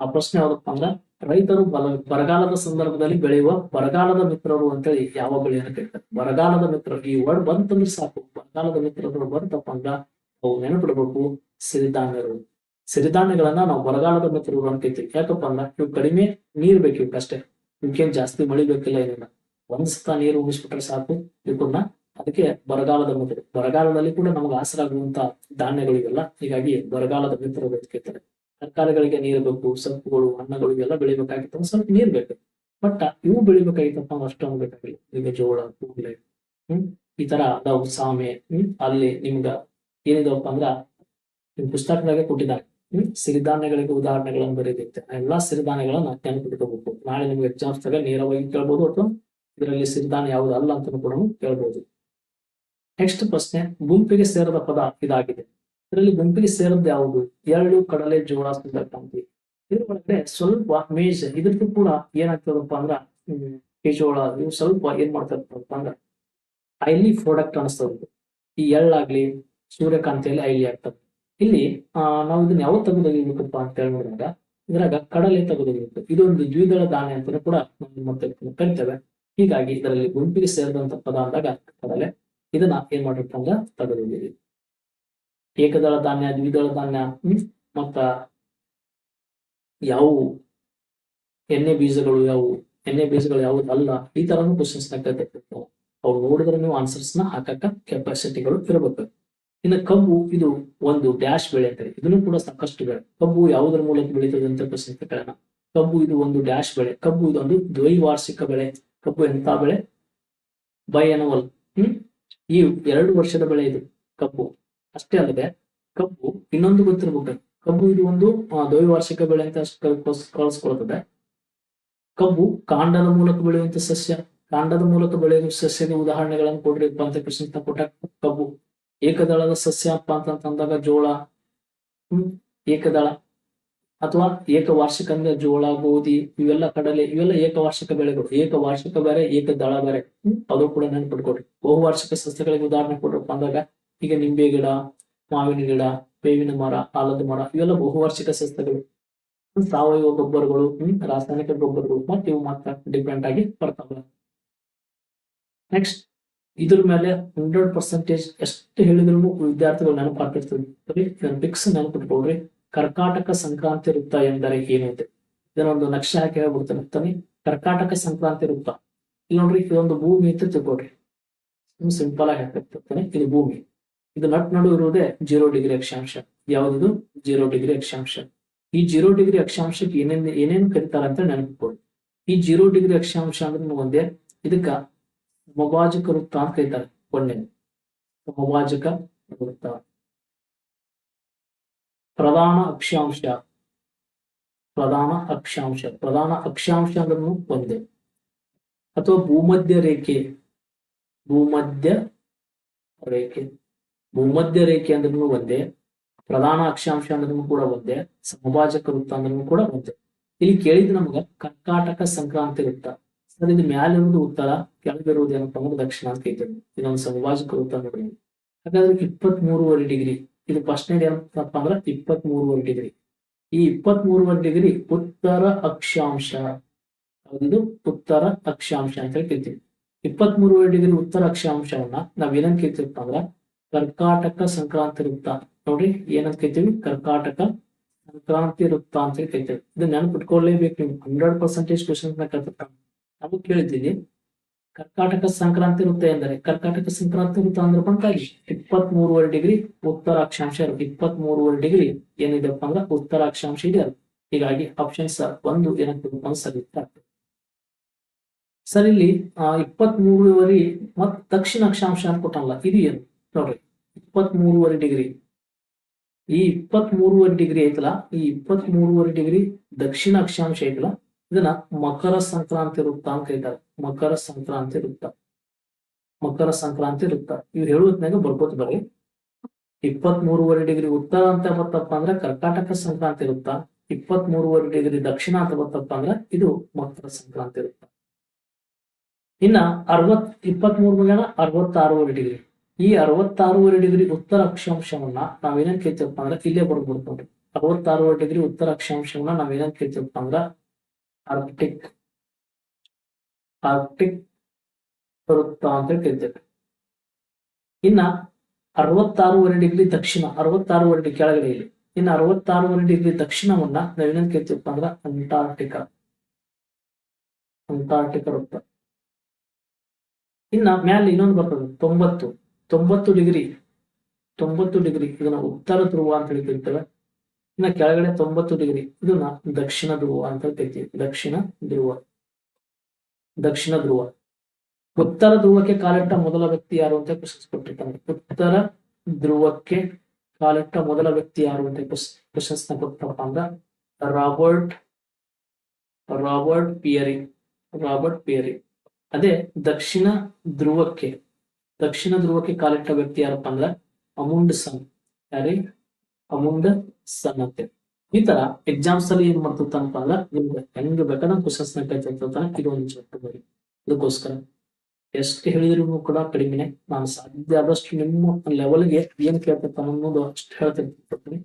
ಆ ಪ್ರಶ್ನೆ ಯಾವ್ದಪ್ಪ ಅಂದ್ರ, ರೈತರು ಬಲ, ಬರಗಾಲದ ಸಂದರ್ಭದಲ್ಲಿ ಬೆಳೆಯುವ ಬರಗಾಲದ ಮಿತ್ರರು ಅಂತೇಳಿ ಯಾವ ಬೆಳೆಯನ್ನು ಕೇಳ್ತಾರೆ ಬರಗಾಲದ ಮಿತ್ರರು ಈ ವರ್ಡ್ ಬಂತಂದ್ರೆ ಸಾಕು. ಬರಗಾಲದ ಮಿತ್ರರು ಬಂತಪ್ಪ ಅಂದ್ರ ಅವು ನೆನಪಿಡ್ಬೇಕು ಸಿರಿಧಾನ್ಯಗಳು ಸಿರಿಧಾನ್ಯಗಳನ್ನ ನಾವು ಬರಗಾಲದ ಮೇಲೆ ಕರಿತೀವಿ ಯಾಕಪ್ಪ ಅಂದ್ರೆ ಇವು ಕಡಿಮೆ ನೀರ್ ಬೇಕು ಇವಕ್ಕಷ್ಟೇ ಇವಕ್ಕೇನ್ ಜಾಸ್ತಿ ಮಳಿ ಬೇಕಿಲ್ಲ ಏನಿಲ್ಲ. ಒಂದ್ ಸತ ನೀರು ಉಗಿಸ್ಬಿಟ್ರೆ ಸಾಕು ಇವನ್ನ ಅದಕ್ಕೆ ಬರಗಾಲದ ಮಿತ್ರರು ಬರಗಾಲದಲ್ಲಿ ಕೂಡ ನಮ್ಗೆ ಆಸರಾಗುವಂತ ಧಾನ್ಯಗಳು ಇವೆಲ್ಲ ಹೀಗಾಗಿ ಬರಗಾಲದ ಅಂತ ಕರೀತಾರೆ ತರಕಾರಿಗಳಿಗೆ ನೀರು ಬೇಕು, ಸೊಪ್ಪುಗಳು ಹಣ್ಣುಗಳು ಇವೆಲ್ಲ ಬೆಳಿಬೇಕಾಗಿತ್ತು ಸ್ವಲ್ಪ ನೀರ್ ಬೇಕು. ಬಟ್ ಇವು ಬೆಳಿಬೇಕಾಗಿತ್ತಪ್ಪ ಅಷ್ಟೊಂದು ಬೇಕಾಗಿಲ್ಲ. ನಿಮಗೆ ಜೋಳ, ಕೂಡ್ಲೆ, ಹ್ಮ್, ಈ ತರ ಅದಾವು, ಸಾಮೆ, ಹ್ಮ್, ಅಲ್ಲಿ ನಿಮ್ಗ ಏನಿದಾವಪ್ಪ ಅಂದ್ರ ನಿಮ್ ಪುಸ್ತಕದಾಗೆ ಕೊಟ್ಟಿದ್ದಾರೆ. ಸಿರಿಧಾನ್ಯಗಳಿಗೆ ಉದಾಹರಣೆಗಳನ್ನು ಬರೀತೈತೆ ಆ ಎಲ್ಲಾ ಸಿರಿಧಾನ್ಯಗಳನ್ನ ನೆನಪಿಟ್ಕೋಬೇಕು ನಾಳೆ ನಿಮ್ಗೆ ಎಕ್ಸಾಮ್ಸ್ ತಗ ನೇರವಾಗಿ ಕೇಳ್ಬೋದು ಅಥವಾ ಇದರಲ್ಲಿ ಸಿರಿಧಾನ್ಯ ಯಾವುದು ಅಲ್ಲ ಅಂತ ಕೂಡ ಕೇಳ್ಬೋದು. ನೆಕ್ಸ್ಟ್ ಪ್ರಶ್ನೆ, ಗುಂಪಿಗೆ ಸೇರದ ಪದ ಇದಾಗಿದೆ. ಇದರಲ್ಲಿ ಗುಂಪಿಗೆ ಸೇರದ್ ಯಾವುದು? ಎಳ್ಳು ಕಡಲೆ ಜೋಳ ಸೂರ್ಯಕಾಂತಿ ಇದ್ರ ಸ್ವಲ್ಪ ಮೇಜ್, ಇದ್ರದ್ದು ಕೂಡ ಏನಾಗ್ತದಪ್ಪ ಅಂದ್ರ, ಹ್ಮ್ ಜೋಳ, ಇವು ಸ್ವಲ್ಪ ಏನ್ ಮಾಡ್ತಾರಪ್ಪ ಅಂದ್ರ, ಐಲಿ ಪ್ರಾಡಕ್ಟ್ ಅನಿಸ್ತದ. ಈ ಎಳ್ಳಾಗ್ಲಿ, ಸೂರ್ಯಕಾಂತಿಯಲ್ಲಿ ಐಲಿ ಆಗ್ತದೆ. ಇಲ್ಲಿ ನಾವು ಇದನ್ನ ಯಾವ ತೆಗೆದೊಗಿಬೇಕಪ್ಪ ಅಂತ ಹೇಳಿ ನೋಡಿದಾಗ ಇದ್ರಾಗ ಕಡಲೆ ತೆಗೆದೊಗಿಬೇಕು ಇದೊಂದು ದ್ವಿದಳ ಧಾನ್ಯ ಅಂತ ಕೂಡ ಮತ್ತೆ ಕರಿತೇವೆ. ಹೀಗಾಗಿ ಇದರಲ್ಲಿ ಗುಂಪಿಗೆ ಸೇರಿದಂತ ಪದ ಅಂದಾಗ ಕಡಲೆ. ಇದನ್ನ ಏನ್ ಮಾಡಿರ್ತ ಅಂದ್ರ ಏಕದಳ ಧಾನ್ಯ, ದ್ವಿದಳ ಧಾನ್ಯ ಮತ್ತ ಯಾವ? ಎಣ್ಣೆ ಬೀಜಗಳು ಯಾವುವು ಎಣ್ಣೆ ಬೀಜಗಳು ಯಾವ್ದು ಅಲ್ಲ ಈ ತರನು ಕ್ವಶನ್ಸ್ನ ಅವ್ರು ನೋಡಿದ್ರೆ ನೀವು ಆನ್ಸರ್ಸ್ನ ಹಾಕಕ್ಕ ಕೆಪಾಸಿಟಿಗಳು ಇರಬೇಕು. ಇನ್ನು ಕಬ್ಬು, ಇದು ಒಂದು ಡ್ಯಾಶ್ ಬೆಳೆ ಅಂತಾರೆ ಇದನ್ನು ಕೂಡ ಸಾಕಷ್ಟು ಬೆಳೆ ಕಬ್ಬು ಯಾವುದರ ಮೂಲಕ ಬೆಳೀತದೆ ಅಂತ ಪ್ರಶ್ನೆ ಕೇಳೋಣ. ಕಬ್ಬು ಇದು ಒಂದು ಡ್ಯಾಶ್ ಬೆಳೆ. ಕಬ್ಬು ಒಂದು ದ್ವೈವಾರ್ಷಿಕ ಬೆಳೆ. ಕಬ್ಬು ಎಂತ ಬೆಳೆ? ಬೈಯನವಲ್. ಹ್ಮ್? ಈ ಎರಡು ವರ್ಷದ ಬೆಳೆ ಇದು, ಕಬ್ಬು. ಅಷ್ಟೇ ಅಲ್ಲದೆ, ಕಬ್ಬು ಇನ್ನೊಂದು ಗೊತ್ತಿರಬೇಕು. ಕಬ್ಬು ಇದು ಒಂದು ದ್ವೈವಾರ್ಷಿಕ ಬೆಳೆ ಅಂತ ಕಳಿಸ್ಕೊಳ್ತದೆ ಕಳ್ಸ್- ಕಳ್ಸ್ಕೊಳ್ತದೆ. ಕಬ್ಬು ಕಾಂಡದ ಮೂಲಕ ಬೆಳೆಯುವಂತ ಸಸ್ಯ. ಕಾಂಡದ ಮೂಲಕ ಬೆಳೆಯುವ ಸಸ್ಯದ ಉದಾಹರಣೆಗಳನ್ನು ಕೊಡ್ರಿ ಅಂತ ಕೃಷ್ಣ ಕೊಟ್ಟ ಕಬ್ಬು. ಏಕದಳದ ಸಸ್ಯ ಅಪ್ಪ ಅಂತ ಅಂದಾಗ ಜೋಳ, ಹ್ಮ್, ಏಕದಳ ಅಥವಾ ಏಕವಾರ್ಷಿಕ ಅಂದ್ರೆ ಜೋಳ, ಗೋಧಿ ಇವೆಲ್ಲ ಕಡಲೆ, ಇವೆಲ್ಲ ಏಕವಾರ್ಷಿಕ ಬೆಳೆಗಳು. ಏಕವಾರ್ಷಿಕ ಬೇರೆ, ಏಕದಳ ಬೇರೆ. ಅದು ಕೂಡ ನೆನ್ಪಿಟ್ಕೊಡ್ರಿ ಬಹುವಾರ್ಷಿಕ ಸಸ್ಯಗಳಿಗೆ ಉದಾಹರಣೆ ಕೊಡ್ರಪ್ಪ ಅಂದಾಗ, ಈಗ ನಿಂಬೆ ಗಿಡ, ಮಾವಿನ ಗಿಡ, ಬೇವಿನ ಮರ, ಆಲದ ಮರ, ಇವೆಲ್ಲ ಬಹುವಾರ್ಷಿಕ ಸಸ್ಯಗಳು. ಸಾವಯವ ಗೊಬ್ಬರಗಳು ರಾಸಾಯನಿಕ ಗೊಬ್ಬರಗಳು ಮತ್ತೆ ಇವು ಮಾತ್ರ ಡಿಪೆಂಡ್ ಆಗಿ ಬರ್ತಾವ. ನೆಕ್ಸ್ಟ್ ಇದ್ರ ಮೇಲೆ ಹಂಡ್ರೆಡ್ ಪರ್ಸೆಂಟೇಜ್ ಎಷ್ಟು ಹೇಳಿದ್ರು ವಿದ್ಯಾರ್ಥಿಗಳು ನೆನಪಾಗ್ತಿರ್ತದೆ ಫಿಕ್ಸ್ ನೆನಪಿಟ್ಕೊಳ್ರಿ. ಕರ್ಕಾಟಕ ಸಂಕ್ರಾಂತಿ ವೃತ್ತ ಎಂದರೆ ಏನೈತೆ ಇದನ್ನೊಂದು ನಕ್ಷೆ ಹಾಕಿ ಹೇಳ್ಬಿಡ್ತೇನೆ ತಾನೆ ಕರ್ಕಾಟಕ ಸಂಕ್ರಾಂತಿ ವೃತ್ತ. ಇಲ್ಲಿ ನೋಡ್ರಿ, ಇದೊಂದು ಭೂಮಿ ಅಂತ ತಿಳ್ಕೊಡ್ರಿ ಸಿಂಪಲ್ ಆಗಿ ಹಾಕಿರ್ತಾನೆ ಇದು ಭೂಮಿ. ಇದು ನಟ್ ನಡು ಇರುವುದೇ ಜೀರೋ ಡಿಗ್ರಿ ಅಕ್ಷಾಂಶ. ಯಾವ್ದು ಜೀರೋ ಡಿಗ್ರಿ ಅಕ್ಷಾಂಶ. ಈ ಜೀರೋ ಡಿಗ್ರಿ ಅಕ್ಷಾಂಶಕ್ಕೆ ಏನೇನ್ ಏನೇನ್ ಕರೀತಾರ ಅಂತ ನೆನಪಿಕೊಳ್ಳಿ ಈ ಜೀರೋ ಡಿಗ್ರಿ ಅಕ್ಷಾಂಶ ಅಂದ್ರೆ ಒಂದೇ ಇದಕ್ಕ ಸಮಭಾಜಕ ವೃತ್ತ ಅಂತ ಕರೀತಾರೆ ಒಂದೇ ಸಮಭಾಜಕ ವೃತ್ತ. ಪ್ರಧಾನ ಅಕ್ಷಾಂಶ. ಪ್ರಧಾನ ಅಕ್ಷಾಂಶ. ಪ್ರಧಾನ ಅಕ್ಷಾಂಶ ಅಂದ್ರೂ ಒಂದೇ. ಅಥವಾ ಭೂಮಧ್ಯ ರೇಖೆ. ಭೂಮಧ್ಯ ರೇಖೆ. ಭೂಮಧ್ಯ ರೇಖೆ ಅಂದ್ರೂ ಒಂದೇ. ಪ್ರಧಾನ ಅಕ್ಷಾಂಶ ಅಂದ್ರೂ ಕೂಡ ಒಂದೇ. ಸಮಭಾಜಕ ವೃತ್ತ ಅಂದ್ರೂ ಕೂಡ ಒಂದೇ. ಇಲ್ಲಿ ಕೇಳಿದ್ ನಮ್ಗ ಕರ್ಕಾಟಕ ಸಂಕ್ರಾಂತಿ ವೃತ್ತ. ಇದು ಮ್ಯಾಲಿರುವುದು ಉತ್ತರ ಕೆಳಗಿರುವುದು ಏನಪ್ಪ ಅಂದ್ರೆ ದಕ್ಷಿಣ ಅಂತ ಕೈತೇವೆ ಇದೊಂದು ಸಮಭಾಜಕ ಉತ್ತರ ನೋಡಿ. ಹಾಗಾದ್ರೆ ಇಪ್ಪತ್ತ್ ಮೂರುವರೆ ಡಿಗ್ರಿ. ಇದು ಫಸ್ಟ್ನೇದು ಏನಪ್ಪ ಅಂದ್ರೆ ಇಪ್ಪತ್ತ್ ಮೂರುವರೆ ಡಿಗ್ರಿ. ಈ ಇಪ್ಪತ್ತ್ ಮೂರುವರೆ ಡಿಗ್ರಿ ಉತ್ತರ ಅಕ್ಷಾಂಶ. ಇದು ಉತ್ತರ ಅಕ್ಷಾಂಶ ಅಂತ ಹೇಳಿ ಕರಿತೀವಿ ಇಪ್ಪತ್ತ್ ಮೂರುವರೆ ಡಿಗ್ರಿ ಉತ್ತರ ಅಕ್ಷಾಂಶವನ್ನ ನಾವ್ ಏನಂತ ಕರಿತೀವಪ್ಪ ಅಂದ್ರ ಕರ್ಕಾಟಕ ಸಂಕ್ರಾಂತಿ ವೃತ್ತ. ನೋಡ್ರಿ, ಏನಂತ ಕರಿತೀವಿ ಕರ್ಕಾಟಕ ಸಂಕ್ರಾಂತಿ ವೃತ್ತ ಅಂತ ಹೇಳಿ ಕರಿತೀವಿ ಇದು ನೆನಪಿಟ್ಕೊಳ್ಳೇಬೇಕು ನೀವು. ಹಂಡ್ರೆಡ್ ಪರ್ಸೆಂಟೇಜ್ ಕ್ವಶನ್ಸ್ನ ಕೇಳ್ತಿರ್ತಾನೆ ನಾವು ಕೇಳಿದ್ದೀವಿ ಕರ್ಕಾಟಕ ಸಂಕ್ರಾಂತಿ ವೃತ್ತ ಎಂದರೆ, ಕರ್ಕಾಟಕ ಸಂಕ್ರಾಂತಿ ವೃತ್ತ ಅಂದ್ರೆ ಬಂತಾಗಿ ಇಪ್ಪತ್ತ್ ಮೂರುವರೆ ಡಿಗ್ರಿ ಉತ್ತರ ಅಕ್ಷಾಂಶ ಇರುತ್ತೆ ಇಪ್ಪತ್ತ್ ಮೂರುವರೆ ಡಿಗ್ರಿ ಏನಿದೆಪ್ಪ ಅಂದ್ರೆ ಉತ್ತರ ಅಕ್ಷಾಂಶ ಇದೆ ಅದು. ಹೀಗಾಗಿ ಆಪ್ಷನ್ಸ್ ಒಂದು ಏನಂತ ಸರಿ ಸರ್, ಇಲ್ಲಿ ಇಪ್ಪತ್ತ್ ಮೂರುವರೆ ಮತ್ ದಕ್ಷಿಣ ಅಕ್ಷಾಂಶ ಅಂತ ಕೊಟ್ಟಲ್ಲ ಇದು ಏನು? ನೋಡ್ರಿ ಇಪ್ಪತ್ತ್ ಮೂರುವರೆ ಡಿಗ್ರಿ ಈ ಇಪ್ಪತ್ತ್ ಮೂರುವರೆ ಡಿಗ್ರಿ ಐತಲ್ಲ, ಈ ಇಪ್ಪತ್ತ್ ಮೂರುವರೆ ಡಿಗ್ರಿ ದಕ್ಷಿಣ ಅಕ್ಷಾಂಶ ಐತಲ್ಲ ಇದನ್ನ ಮಕರ ಸಂಕ್ರಾಂತಿ ವೃತ್ತ ಅಂತ ಹೇಳ್ತಾರೆ. ಮಕರ ಸಂಕ್ರಾಂತಿ ವೃತ್ತ. ಮಕರ ಸಂಕ್ರಾಂತಿ ವೃತ್ತ. ಇವ್ರು ಹೇಳುವತ್ನಾಗ ಬರ್ಕೋತ ಬರ್ರಿ. ಇಪ್ಪತ್ತ್ ಮೂರುವರೆ ಡಿಗ್ರಿ ಉತ್ತರ ಅಂತ ಬರ್ತಪ್ಪ ಅಂದ್ರೆ ಕರ್ಕಾಟಕ ಸಂಕ್ರಾಂತಿ ವೃತ್ತ. ಇಪ್ಪತ್ತ್ ಮೂರುವರೆ ಡಿಗ್ರಿ ದಕ್ಷಿಣ ಅಂತ ಬರ್ತಪ್ಪ ಅಂದ್ರೆ ಇದು ಮಕರ ಸಂಕ್ರಾಂತಿ ವೃತ್ತ. ಇನ್ನ ಅರವತ್ ಇಪ್ಪತ್ತ್ ಮೂರು ಮುಗಿಯೋಣ ಅರವತ್ತಾರೂವರೆ ಡಿಗ್ರಿ. ಈ ಅರವತ್ತಾರೂವರೆ ಡಿಗ್ರಿ ಉತ್ತರ ಅಕ್ಷಾಂಶವನ್ನ ನಾವೇನೇನ್ ಕೇಳ್ತೀವಪ್ಪ ಅಂದ್ರೆ ಇಲ್ಲೇ ಬರ್ಬೋದು ನೋಡ್ರಿ ಅರವತ್ತಾರೂವರೆ ಡಿಗ್ರಿ ಉತ್ತರ ಅಕ್ಷಾಂಶವನ್ನ ನಾವೇನೇನ್ ಕೇಳ್ತೀವಪ್ಪ ಅಂದ್ರ ಆರ್ಕ್ಟಿಕ್ ಆರ್ಕ್ಟಿಕ್ ವೃತ್ತ ಅಂತ ಕರಿತೇವೆ ಇನ್ನ ಅರವತ್ತಾರೂವರೆ ಡಿಗ್ರಿ ದಕ್ಷಿಣ ಅರವತ್ತಾರೂವರೆ ಡಿಗ್ರಿ ಕೆಳಗಡೆ ಇಲ್ಲಿ ಇನ್ನು ಅರವತ್ತಾರೂವರೆ ಡಿಗ್ರಿ ದಕ್ಷಿಣವನ್ನ ನಾವೇನೇನ್ ಕೇಳ್ತೀವಪ್ಪ ಅಂದ್ರ ಅಂಟಾರ್ಟಿಕಾ ಅಂಟಾರ್ಟಿಕ ವೃತ್ತ ಇನ್ನ ಮ್ಯಾಲೆ ಇನ್ನೊಂದು ಬರ್ತದೆ, ತೊಂಬತ್ತು. ತೊಂಬತ್ತು ಡಿಗ್ರಿ ತೊಂಬತ್ತು ಡಿಗ್ರಿ. ಇದನ್ನ ಉತ್ತರ ಧ್ರುವ ಅಂತ ಹೇಳಿ ಕರಿತೇವೆ ಇನ್ನ ಕೆಳಗಡೆ ತೊಂಬತ್ತು ಡಿಗ್ರಿ. ಇದನ್ನ ದಕ್ಷಿಣ ಧ್ರುವ ಅಂತ ಕರಿತೀವಿ ದಕ್ಷಿಣ ಧ್ರುವ. ದಕ್ಷಿಣ ಧ್ರುವ. ಉತ್ತರ ಧ್ರುವಕ್ಕೆ ಕಾಲಿಟ್ಟ ಮೊದಲ ವ್ಯಕ್ತಿ ಯಾರು ಅಂತ ಕ್ವಶನ್ಸ್ ಕೊಟ್ಟಿರ್ತಾನೆ ಉತ್ತರ ಧ್ರುವಕ್ಕೆ ಕಾಲಿಟ್ಟ ಮೊದಲ ವ್ಯಕ್ತಿ ಯಾರು ಅಂತ ಕ್ವಶನ್ಸ್ನ ಕೊಟ್ಟಪ್ಪ ಅಂದ್ರ Robert Robert Peary. Robert Peary. ಅದೇ ದಕ್ಷಿಣ ಧ್ರುವಕ್ಕೆ ದಕ್ಷಿಣ ಧ್ರುವಕ್ಕೆ ಕಾಲಿಟ್ಟ ವ್ಯಕ್ತಿ ಯಾರಪ್ಪ ಅಂದ್ರ ಅಮುಂಡ್ ಸನ್ ಯಾರಿ? ಅಮುಂಡ್ ಸನ್ ಅಂತ ಈ ತರ ಎಕ್ಸಾಮ್ಸ್ ಅಲ್ಲಿ ಏನ್ ಮಾಡ್ತಿರ್ತಾನಪ್ಪ ಅಂದ್ರ ನಿಮ್ಗೆ ಹೆಂಗ್ ಬೇಕಾದ ಕ್ವಶನ್ಸ್ನ ಕೇಳ್ತಿರ್ತಾನೆ ಇದು ಒಂದು ಬರಿ. ಅದಕ್ಕೋಸ್ಕರ ಎಷ್ಟು ಹೇಳಿದ್ರು ಕೂಡ ಕಡಿಮೆನೆ. ನಾನು ಸಾಧ್ಯ ಆದಷ್ಟು ನಿಮ್ಮ ಲೆವೆಲ್ಗೆ ಏನ್ ಕೇಳ್ತಿರ್ತಾನ ಅನ್ನೋದು ಅಷ್ಟು ಹೇಳ್ತಿರ್ತೀನಿ.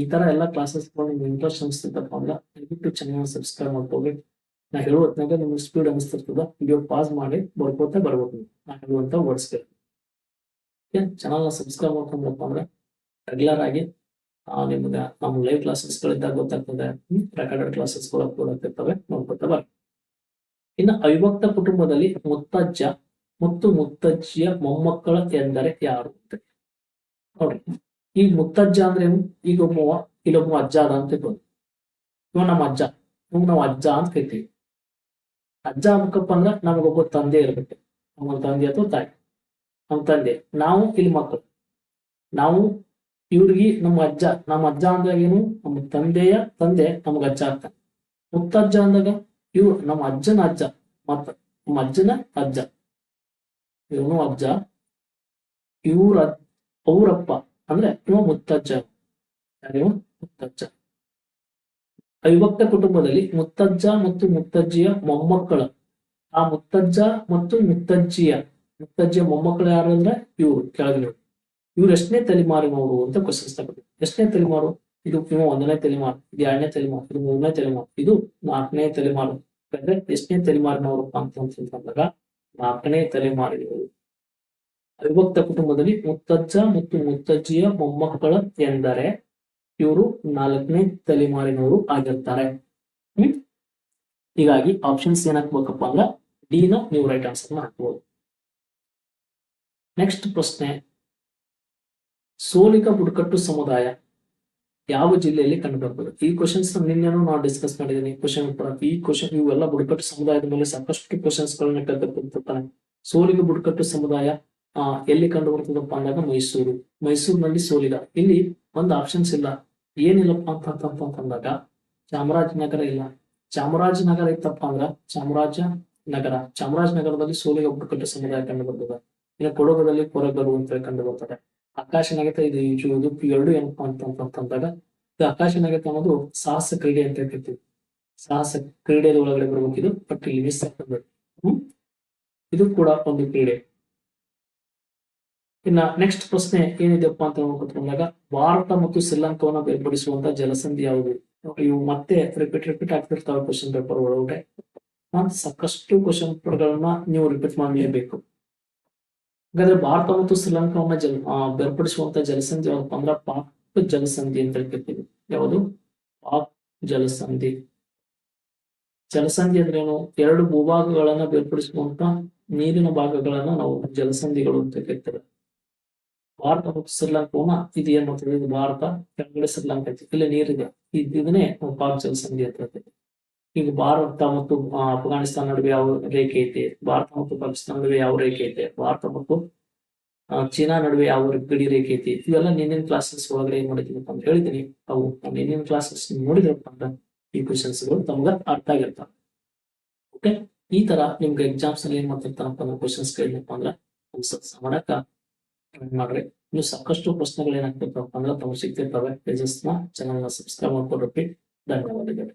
ಈ ತರ ಎಲ್ಲಾ ಕ್ಲಾಸಸ್ ನಿಮ್ಗೆ ಇಂಟ್ರೆಸ್ಟ್ ಅನಿಸ್ತಿತ್ತಪ್ಪ ಅಂದ್ರ ದಯವಿಟ್ಟು ಚಾನಲ್ ಸಬ್ಸ್ಕ್ರೈಬ್ ಮಾಡ್ಕೋಬೇಕು ನಾ ಹೇಳೋ ಹೊತ್ನಾಗ ನಿಮ್ಗೆ ಸ್ಪೀಡ್ ಅನಿಸ್ತಿರ್ತದ. ವಿಡಿಯೋ ಪಾಸ್ ಮಾಡಿ, ಬರ್ಕೋತ ಬರ್ಬೋದು. ನಾ ಹೇಳುವಂತ ವರ್ಡ್ಸ್ ಚಾನಲ್ ಸಬ್ಸ್ಕ್ರೈಬ್ ಮಾಡ್ಕೊಂಡ್ರಪ್ಪ ಅಂದ್ರೆ ರೆಗ್ಯುಲರ್ ಆಗಿ ನಿಮ್ಗೆ ನಮ್ಮ ಲೈವ್ ಕ್ಲಾಸಸ್ ಗಳಿದ್ದಾಗ ಗೊತ್ತಾಗ್ತದೆ. ರೆಕಾರ್ಡೆಡ್ ಕ್ಲಾಸಸ್ಗಳು ಅಪ್ಲೋಡ್ ಆಗ್ತಿರ್ತವೆ. ನೋಡ್ಕೊತಾ ಬರ್ರಿ ಇನ್ನು ಅವಿಭಕ್ತ ಕುಟುಂಬದಲ್ಲಿ ಮುತ್ತಜ್ಜ, ಮತ್ತು ಮುತ್ತಜ್ಜಿಯ ಮೊಮ್ಮಕ್ಕಳ ಎಂದರೆ ಯಾರು ಅಂತ ನೋಡ್ರಿ ಈಗ ಮುತ್ತಜ್ಜ ಅಂದ್ರೆ ಈಗ ಒಬ್ಬ ಇಲ್ಲೊಬ್ಬ ಅಜ್ಜ ಅದ ಅಂತ ಇರ್ಬೋದು. ಇವ ನಮ್ಮ ಅಜ್ಜ, ಇವ್ ನಾವು ಅಜ್ಜ ಅಂತ ಕರಿತೀವಿ ಅಜ್ಜ ಆಗ್ಬೇಕಪ್ಪ ಅಂದ್ರೆ ನಮಗೊಬ್ಬ ತಂದೆ ಇರ್ಬೇಕು. ನಮ್ಮ ತಂದೆ ಅಥವಾ ತಾಯಿ. ನಮ್ಮ ತಂದೆ, ನಾವು ಇಲ್ಲಿ ಮಕ್ಕಳು. ನಾವು ಇವ್ರಿಗೆ ನಮ್ಮ ಅಜ್ಜ ನಮ್ಮ ಅಜ್ಜ ಅಂದಾಗ ಏನು? ನಮ್ಮ ತಂದೆಯ ತಂದೆ ನಮ್ಗ ಅಜ್ಜ ಆಗ್ತಾನೆ. ಮುತ್ತಜ್ಜ ಅಂದಾಗ ಇವ್ರು ನಮ್ಮ ಅಜ್ಜನ ಅಜ್ಜ, ಮತ್ತ ನಮ್ಮ ಅಜ್ಜನ ಅಜ್ಜ. ಇವನು ಅಜ್ಜ, ಇವ್ರ ಅವ್ರಪ್ಪ ಅಂದ್ರೆ ಇವ ಮುತ್ತಜ್ಜ ಯಾರಿವ ಮುತ್ತಜ್ಜ ಅವಿಭಕ್ತ ಕುಟುಂಬದಲ್ಲಿ ಮುತ್ತಜ್ಜ ಮತ್ತು ಮುತ್ತಜ್ಜಿಯ ಮೊಮ್ಮಕ್ಕಳು. ಆ ಮುತ್ತಜ್ಜ ಮತ್ತು ಮುತ್ತಜ್ಜಿಯ ಮುತ್ತಜ್ಜಿಯ ಮೊಮ್ಮಕ್ಕಳು ಯಾರು ಅಂದ್ರೆ ಇವ್ರು ಕೆಳಗಿನ ಇವ್ರು ಎಷ್ಟನೇ ತಲೆಮಾರಿನವರು ಅಂತ ಕ್ವಶನ್ಸ್ ತಗೊಂಡು ಎಷ್ಟನೇ ತಲೆಮಾರು? ಇದು ನಿಮ್ಮ ಒಂದನೇ ತಲೆಮಾರು, ಇದು ಎರಡನೇ ತಲೆಮಾರು, ಇದು ಮೂರನೇ ತಲೆಮಾರು, ಇದು ನಾಲ್ಕನೇ ತಲೆಮಾರು. ಅಂದ್ರೆ ಎಷ್ಟನೇ ತಲೆಮಾರಿನವರು ಅಂತ ಅಂತಂದಾಗ ನಾಲ್ಕನೇ ತಲೆಮಾರಿನವರು. ಅವಿಭಕ್ತ ಕುಟುಂಬದಲ್ಲಿ ಮುತ್ತಜ್ಜ ಮತ್ತು ಮುತ್ತಜ್ಜಿಯ ಮೊಮ್ಮಕ್ಕಳು ಎಂದರೆ ಇವರು ನಾಲ್ಕನೇ ತಲೆಮಾರಿನವರು ಆಗಿರ್ತಾರೆ. ಹ್ಮ್? ಹೀಗಾಗಿ ಆಪ್ಷನ್ಸ್ ಏನ್ ಹಾಕ್ಬೇಕಪ್ಪ ಅಂದ್ರೆ ಡಿ ನ ನೀವು ರೈಟ್ ಆನ್ಸರ್ ಹಾಕ್ಬೋದು ನೆಕ್ಸ್ಟ್ ಪ್ರಶ್ನೆ. ಸೋಲಿಗ ಬುಡಕಟ್ಟು ಸಮುದಾಯ ಯಾವ ಜಿಲ್ಲೆಯಲ್ಲಿ ಕಂಡುಬರ್ತದೆ? ಈ ಕ್ವಶನ್ಸ್ ನಿನ್ನೆನೂ ನಾವು ಡಿಸ್ಕಸ್ ಮಾಡಿದ್ದೀನಿ ಕ್ವಶನ್ ಈ ಕ್ವಶನ್ ಇವೆಲ್ಲ ಬುಡಕಟ್ಟು ಸಮುದಾಯದ ಮೇಲೆ ಸಾಕಷ್ಟು ಕ್ವಶನ್ಸ್ ಗಳನ್ನ ಕಲ್ತಿರ್ತಾನೆ ಸೋಲಿಗ ಬುಡಕಟ್ಟು ಸಮುದಾಯ, ಆ, ಎಲ್ಲಿ ಕಂಡು ಬರ್ತದಪ್ಪ ಅಂದಾಗ ಮೈಸೂರು. ಮೈಸೂರಿನಲ್ಲಿ ಸೋಲಿಗ. ಇಲ್ಲಿ ಒಂದು ಆಪ್ಷನ್ಸ್ ಇಲ್ಲ. ಏನಿಲ್ಲಪ್ಪ ಅಂತ ಅಂತ- ಅಂತ ಅಂತಂದಾಗ ಚಾಮರಾಜನಗರ ಇಲ್ಲ. ಚಾಮರಾಜನಗರ ಇತ್ತಪ್ಪ ಅಂದ್ರ ಚಾಮರಾಜನಗರ. ಚಾಮರಾಜನಗರದಲ್ಲಿ ಸೋಲಿಗ ಬುಡಕಟ್ಟು ಸಮುದಾಯ ಕಂಡು ಬರ್ತದೆ ಇನ್ನು ಕೊಡಗದಲ್ಲಿ ಕೊರಗರು ಅಂತ ಕಂಡು ಬರ್ತದೆ ಆಕಾಶ ನಗತ ಇದು ಈಜು ಉದುಪು ಎರಡು ಏನಪ್ಪಾ ಅಂತ ಅಂತಂದಾಗ ಇದು ಆಕಾಶ ನಗತ ಅನ್ನೋದು ಸಾಹಸ ಕ್ರೀಡೆ ಅಂತ ಹೇಳ್ತಿರ್ತೀವಿ. ಸಾಹಸ ಕ್ರೀಡೆಯ ಒಳಗಡೆ ಬರ್ಬೇಕಿದು ಬಟ್ ಇಲ್ಲಿ ಮಿಸ್ ಆಗ್ತದೆ. ಇದು ಕೂಡ ಒಂದು ಕ್ರೀಡೆ. ಇನ್ನ ನೆಕ್ಸ್ಟ್ ಪ್ರಶ್ನೆ ಏನಿದೆಪ್ಪ ಅಂತ ಅಂದಾಗ ಭಾರತ ಮತ್ತು ಶ್ರೀಲಂಕಾವನ್ನ ಬೇರ್ಪಡಿಸುವಂತ ಜಲಸಂಧಿ ಯಾವುದು? ಇವು ಮತ್ತೆ ರಿಪೀಟ್ ರಿಪೀಟ್ ಆಗ್ತಿರ್ತಾವೆ ಕ್ವಶನ್ ಪೇಪರ್ ಒಳಗಡೆ. ಸಾಕಷ್ಟು ಕ್ವಶನ್ ಗಳನ್ನ ನೀವು ರಿಪೀಟ್ ಮಾಡಲೇಬೇಕು. ಹಾಗಾದ್ರೆ ಭಾರತ ಮತ್ತು ಶ್ರೀಲಂಕಾವನ್ನ ಜಲ ಬೇರ್ಪಡಿಸುವಂತ ಜಲಸಂಧಿ ಯಾವಪ್ಪ ಅಂದ್ರ ಪಾಕ್ ಜಲಸಂಧಿ ಅಂತ ಹೇಳ್ತೀವಿ ಯಾವುದು? ಪಾಕ್ ಜಲಸಂಧಿ. ಜಲಸಂಧಿ ಅಂದ್ರೆ ಏನು? ಎರಡು ಭೂಭಾಗಗಳನ್ನ ಬೇರ್ಪಡಿಸುವಂತ ನೀರಿನ ಭಾಗಗಳನ್ನ ನಾವು ಜಲಸಂಧಿಗಳು ಅಂತ ಕರಿತೇವೆ ಭಾರತ ಮತ್ತು ಶ್ರೀಲಂಕಾವನ್ನ ಇದು ಏನ್ ಮಾಡ್ತದೆ? ಇದು ಭಾರತ, ಕೆಳಗಡೆ ಶ್ರೀಲಂಕಾ ಇಲ್ಲಿ ನೀರಿದೆ. ಇದ್- ಇದನ್ನೇ ನಾವು ಪಾಕ್ ಜಲಸಂಧಿ ಅಂತ ಹೇಳ್ತೇವೆ. ಈಗ ಭಾರತ ಮತ್ತು ಅಫ್ಘಾನಿಸ್ತಾನ ನಡುವೆ ಯಾವ ರೇಖೆ ಐತೆ? ಭಾರತ ಮತ್ತು ಪಾಕಿಸ್ತಾನ ನಡುವೆ ಯಾವ ರೇಖೆ ಐತೆ? ಭಾರತ ಮತ್ತು ಚೀನಾ ನಡುವೆ ಯಾವ ಗಡಿ ರೇಖೆ ಐತಿ? ಇವೆಲ್ಲ ನಿನ್ನಿನ ಕ್ಲಾಸಸ್ ಒಳಗಡೆ ಏನ್ ಮಾಡಿದ್ದೀನಿ ಅಂತ ಹೇಳಿದೀನಿ. ಅವು ನಿನ್ನಿನ ಕ್ಲಾಸಸ್ ನೋಡಿದ್ರಪ್ಪ ಅಂದ್ರೆ ಈ ಕ್ವಶನ್ಸ್ಗಳು ತಮ್ಗ ಅರ್ಥ ಆಗಿರ್ತಾವ. ಓಕೆ? ಈ ತರ ನಿಮ್ಗೆ ಎಕ್ಸಾಮ್ಸ್ ಅಲ್ಲಿ ಏನ್ ಮಾಡ್ತಿರ್ತಾರಪ್ಪ ಅಂದ್ರೆ ಕ್ವಶನ್ಸ್ ಕೇಳಿದಪ್ಪ ಅಂದ್ರೆ ಮಾಡಕ ಮಾಡ್ರಿ. ಇನ್ನು ಸಾಕಷ್ಟು ಪ್ರಶ್ನೆಗಳು ಏನಾಗ್ತಿರ್ತಾವಪ್ಪ ಅಂದ್ರೆ ತಮ್ಗೆ ಸಿಗ್ತಿರ್ತವೆ. ಪೇಜಸ್ನ ಚಾನಲ್ನ ಸಬ್ಸ್ಕ್ರೈಬ್ ಮಾಡ್ಕೊಡ್ರಿ ಧನ್ಯವಾದಗಳು.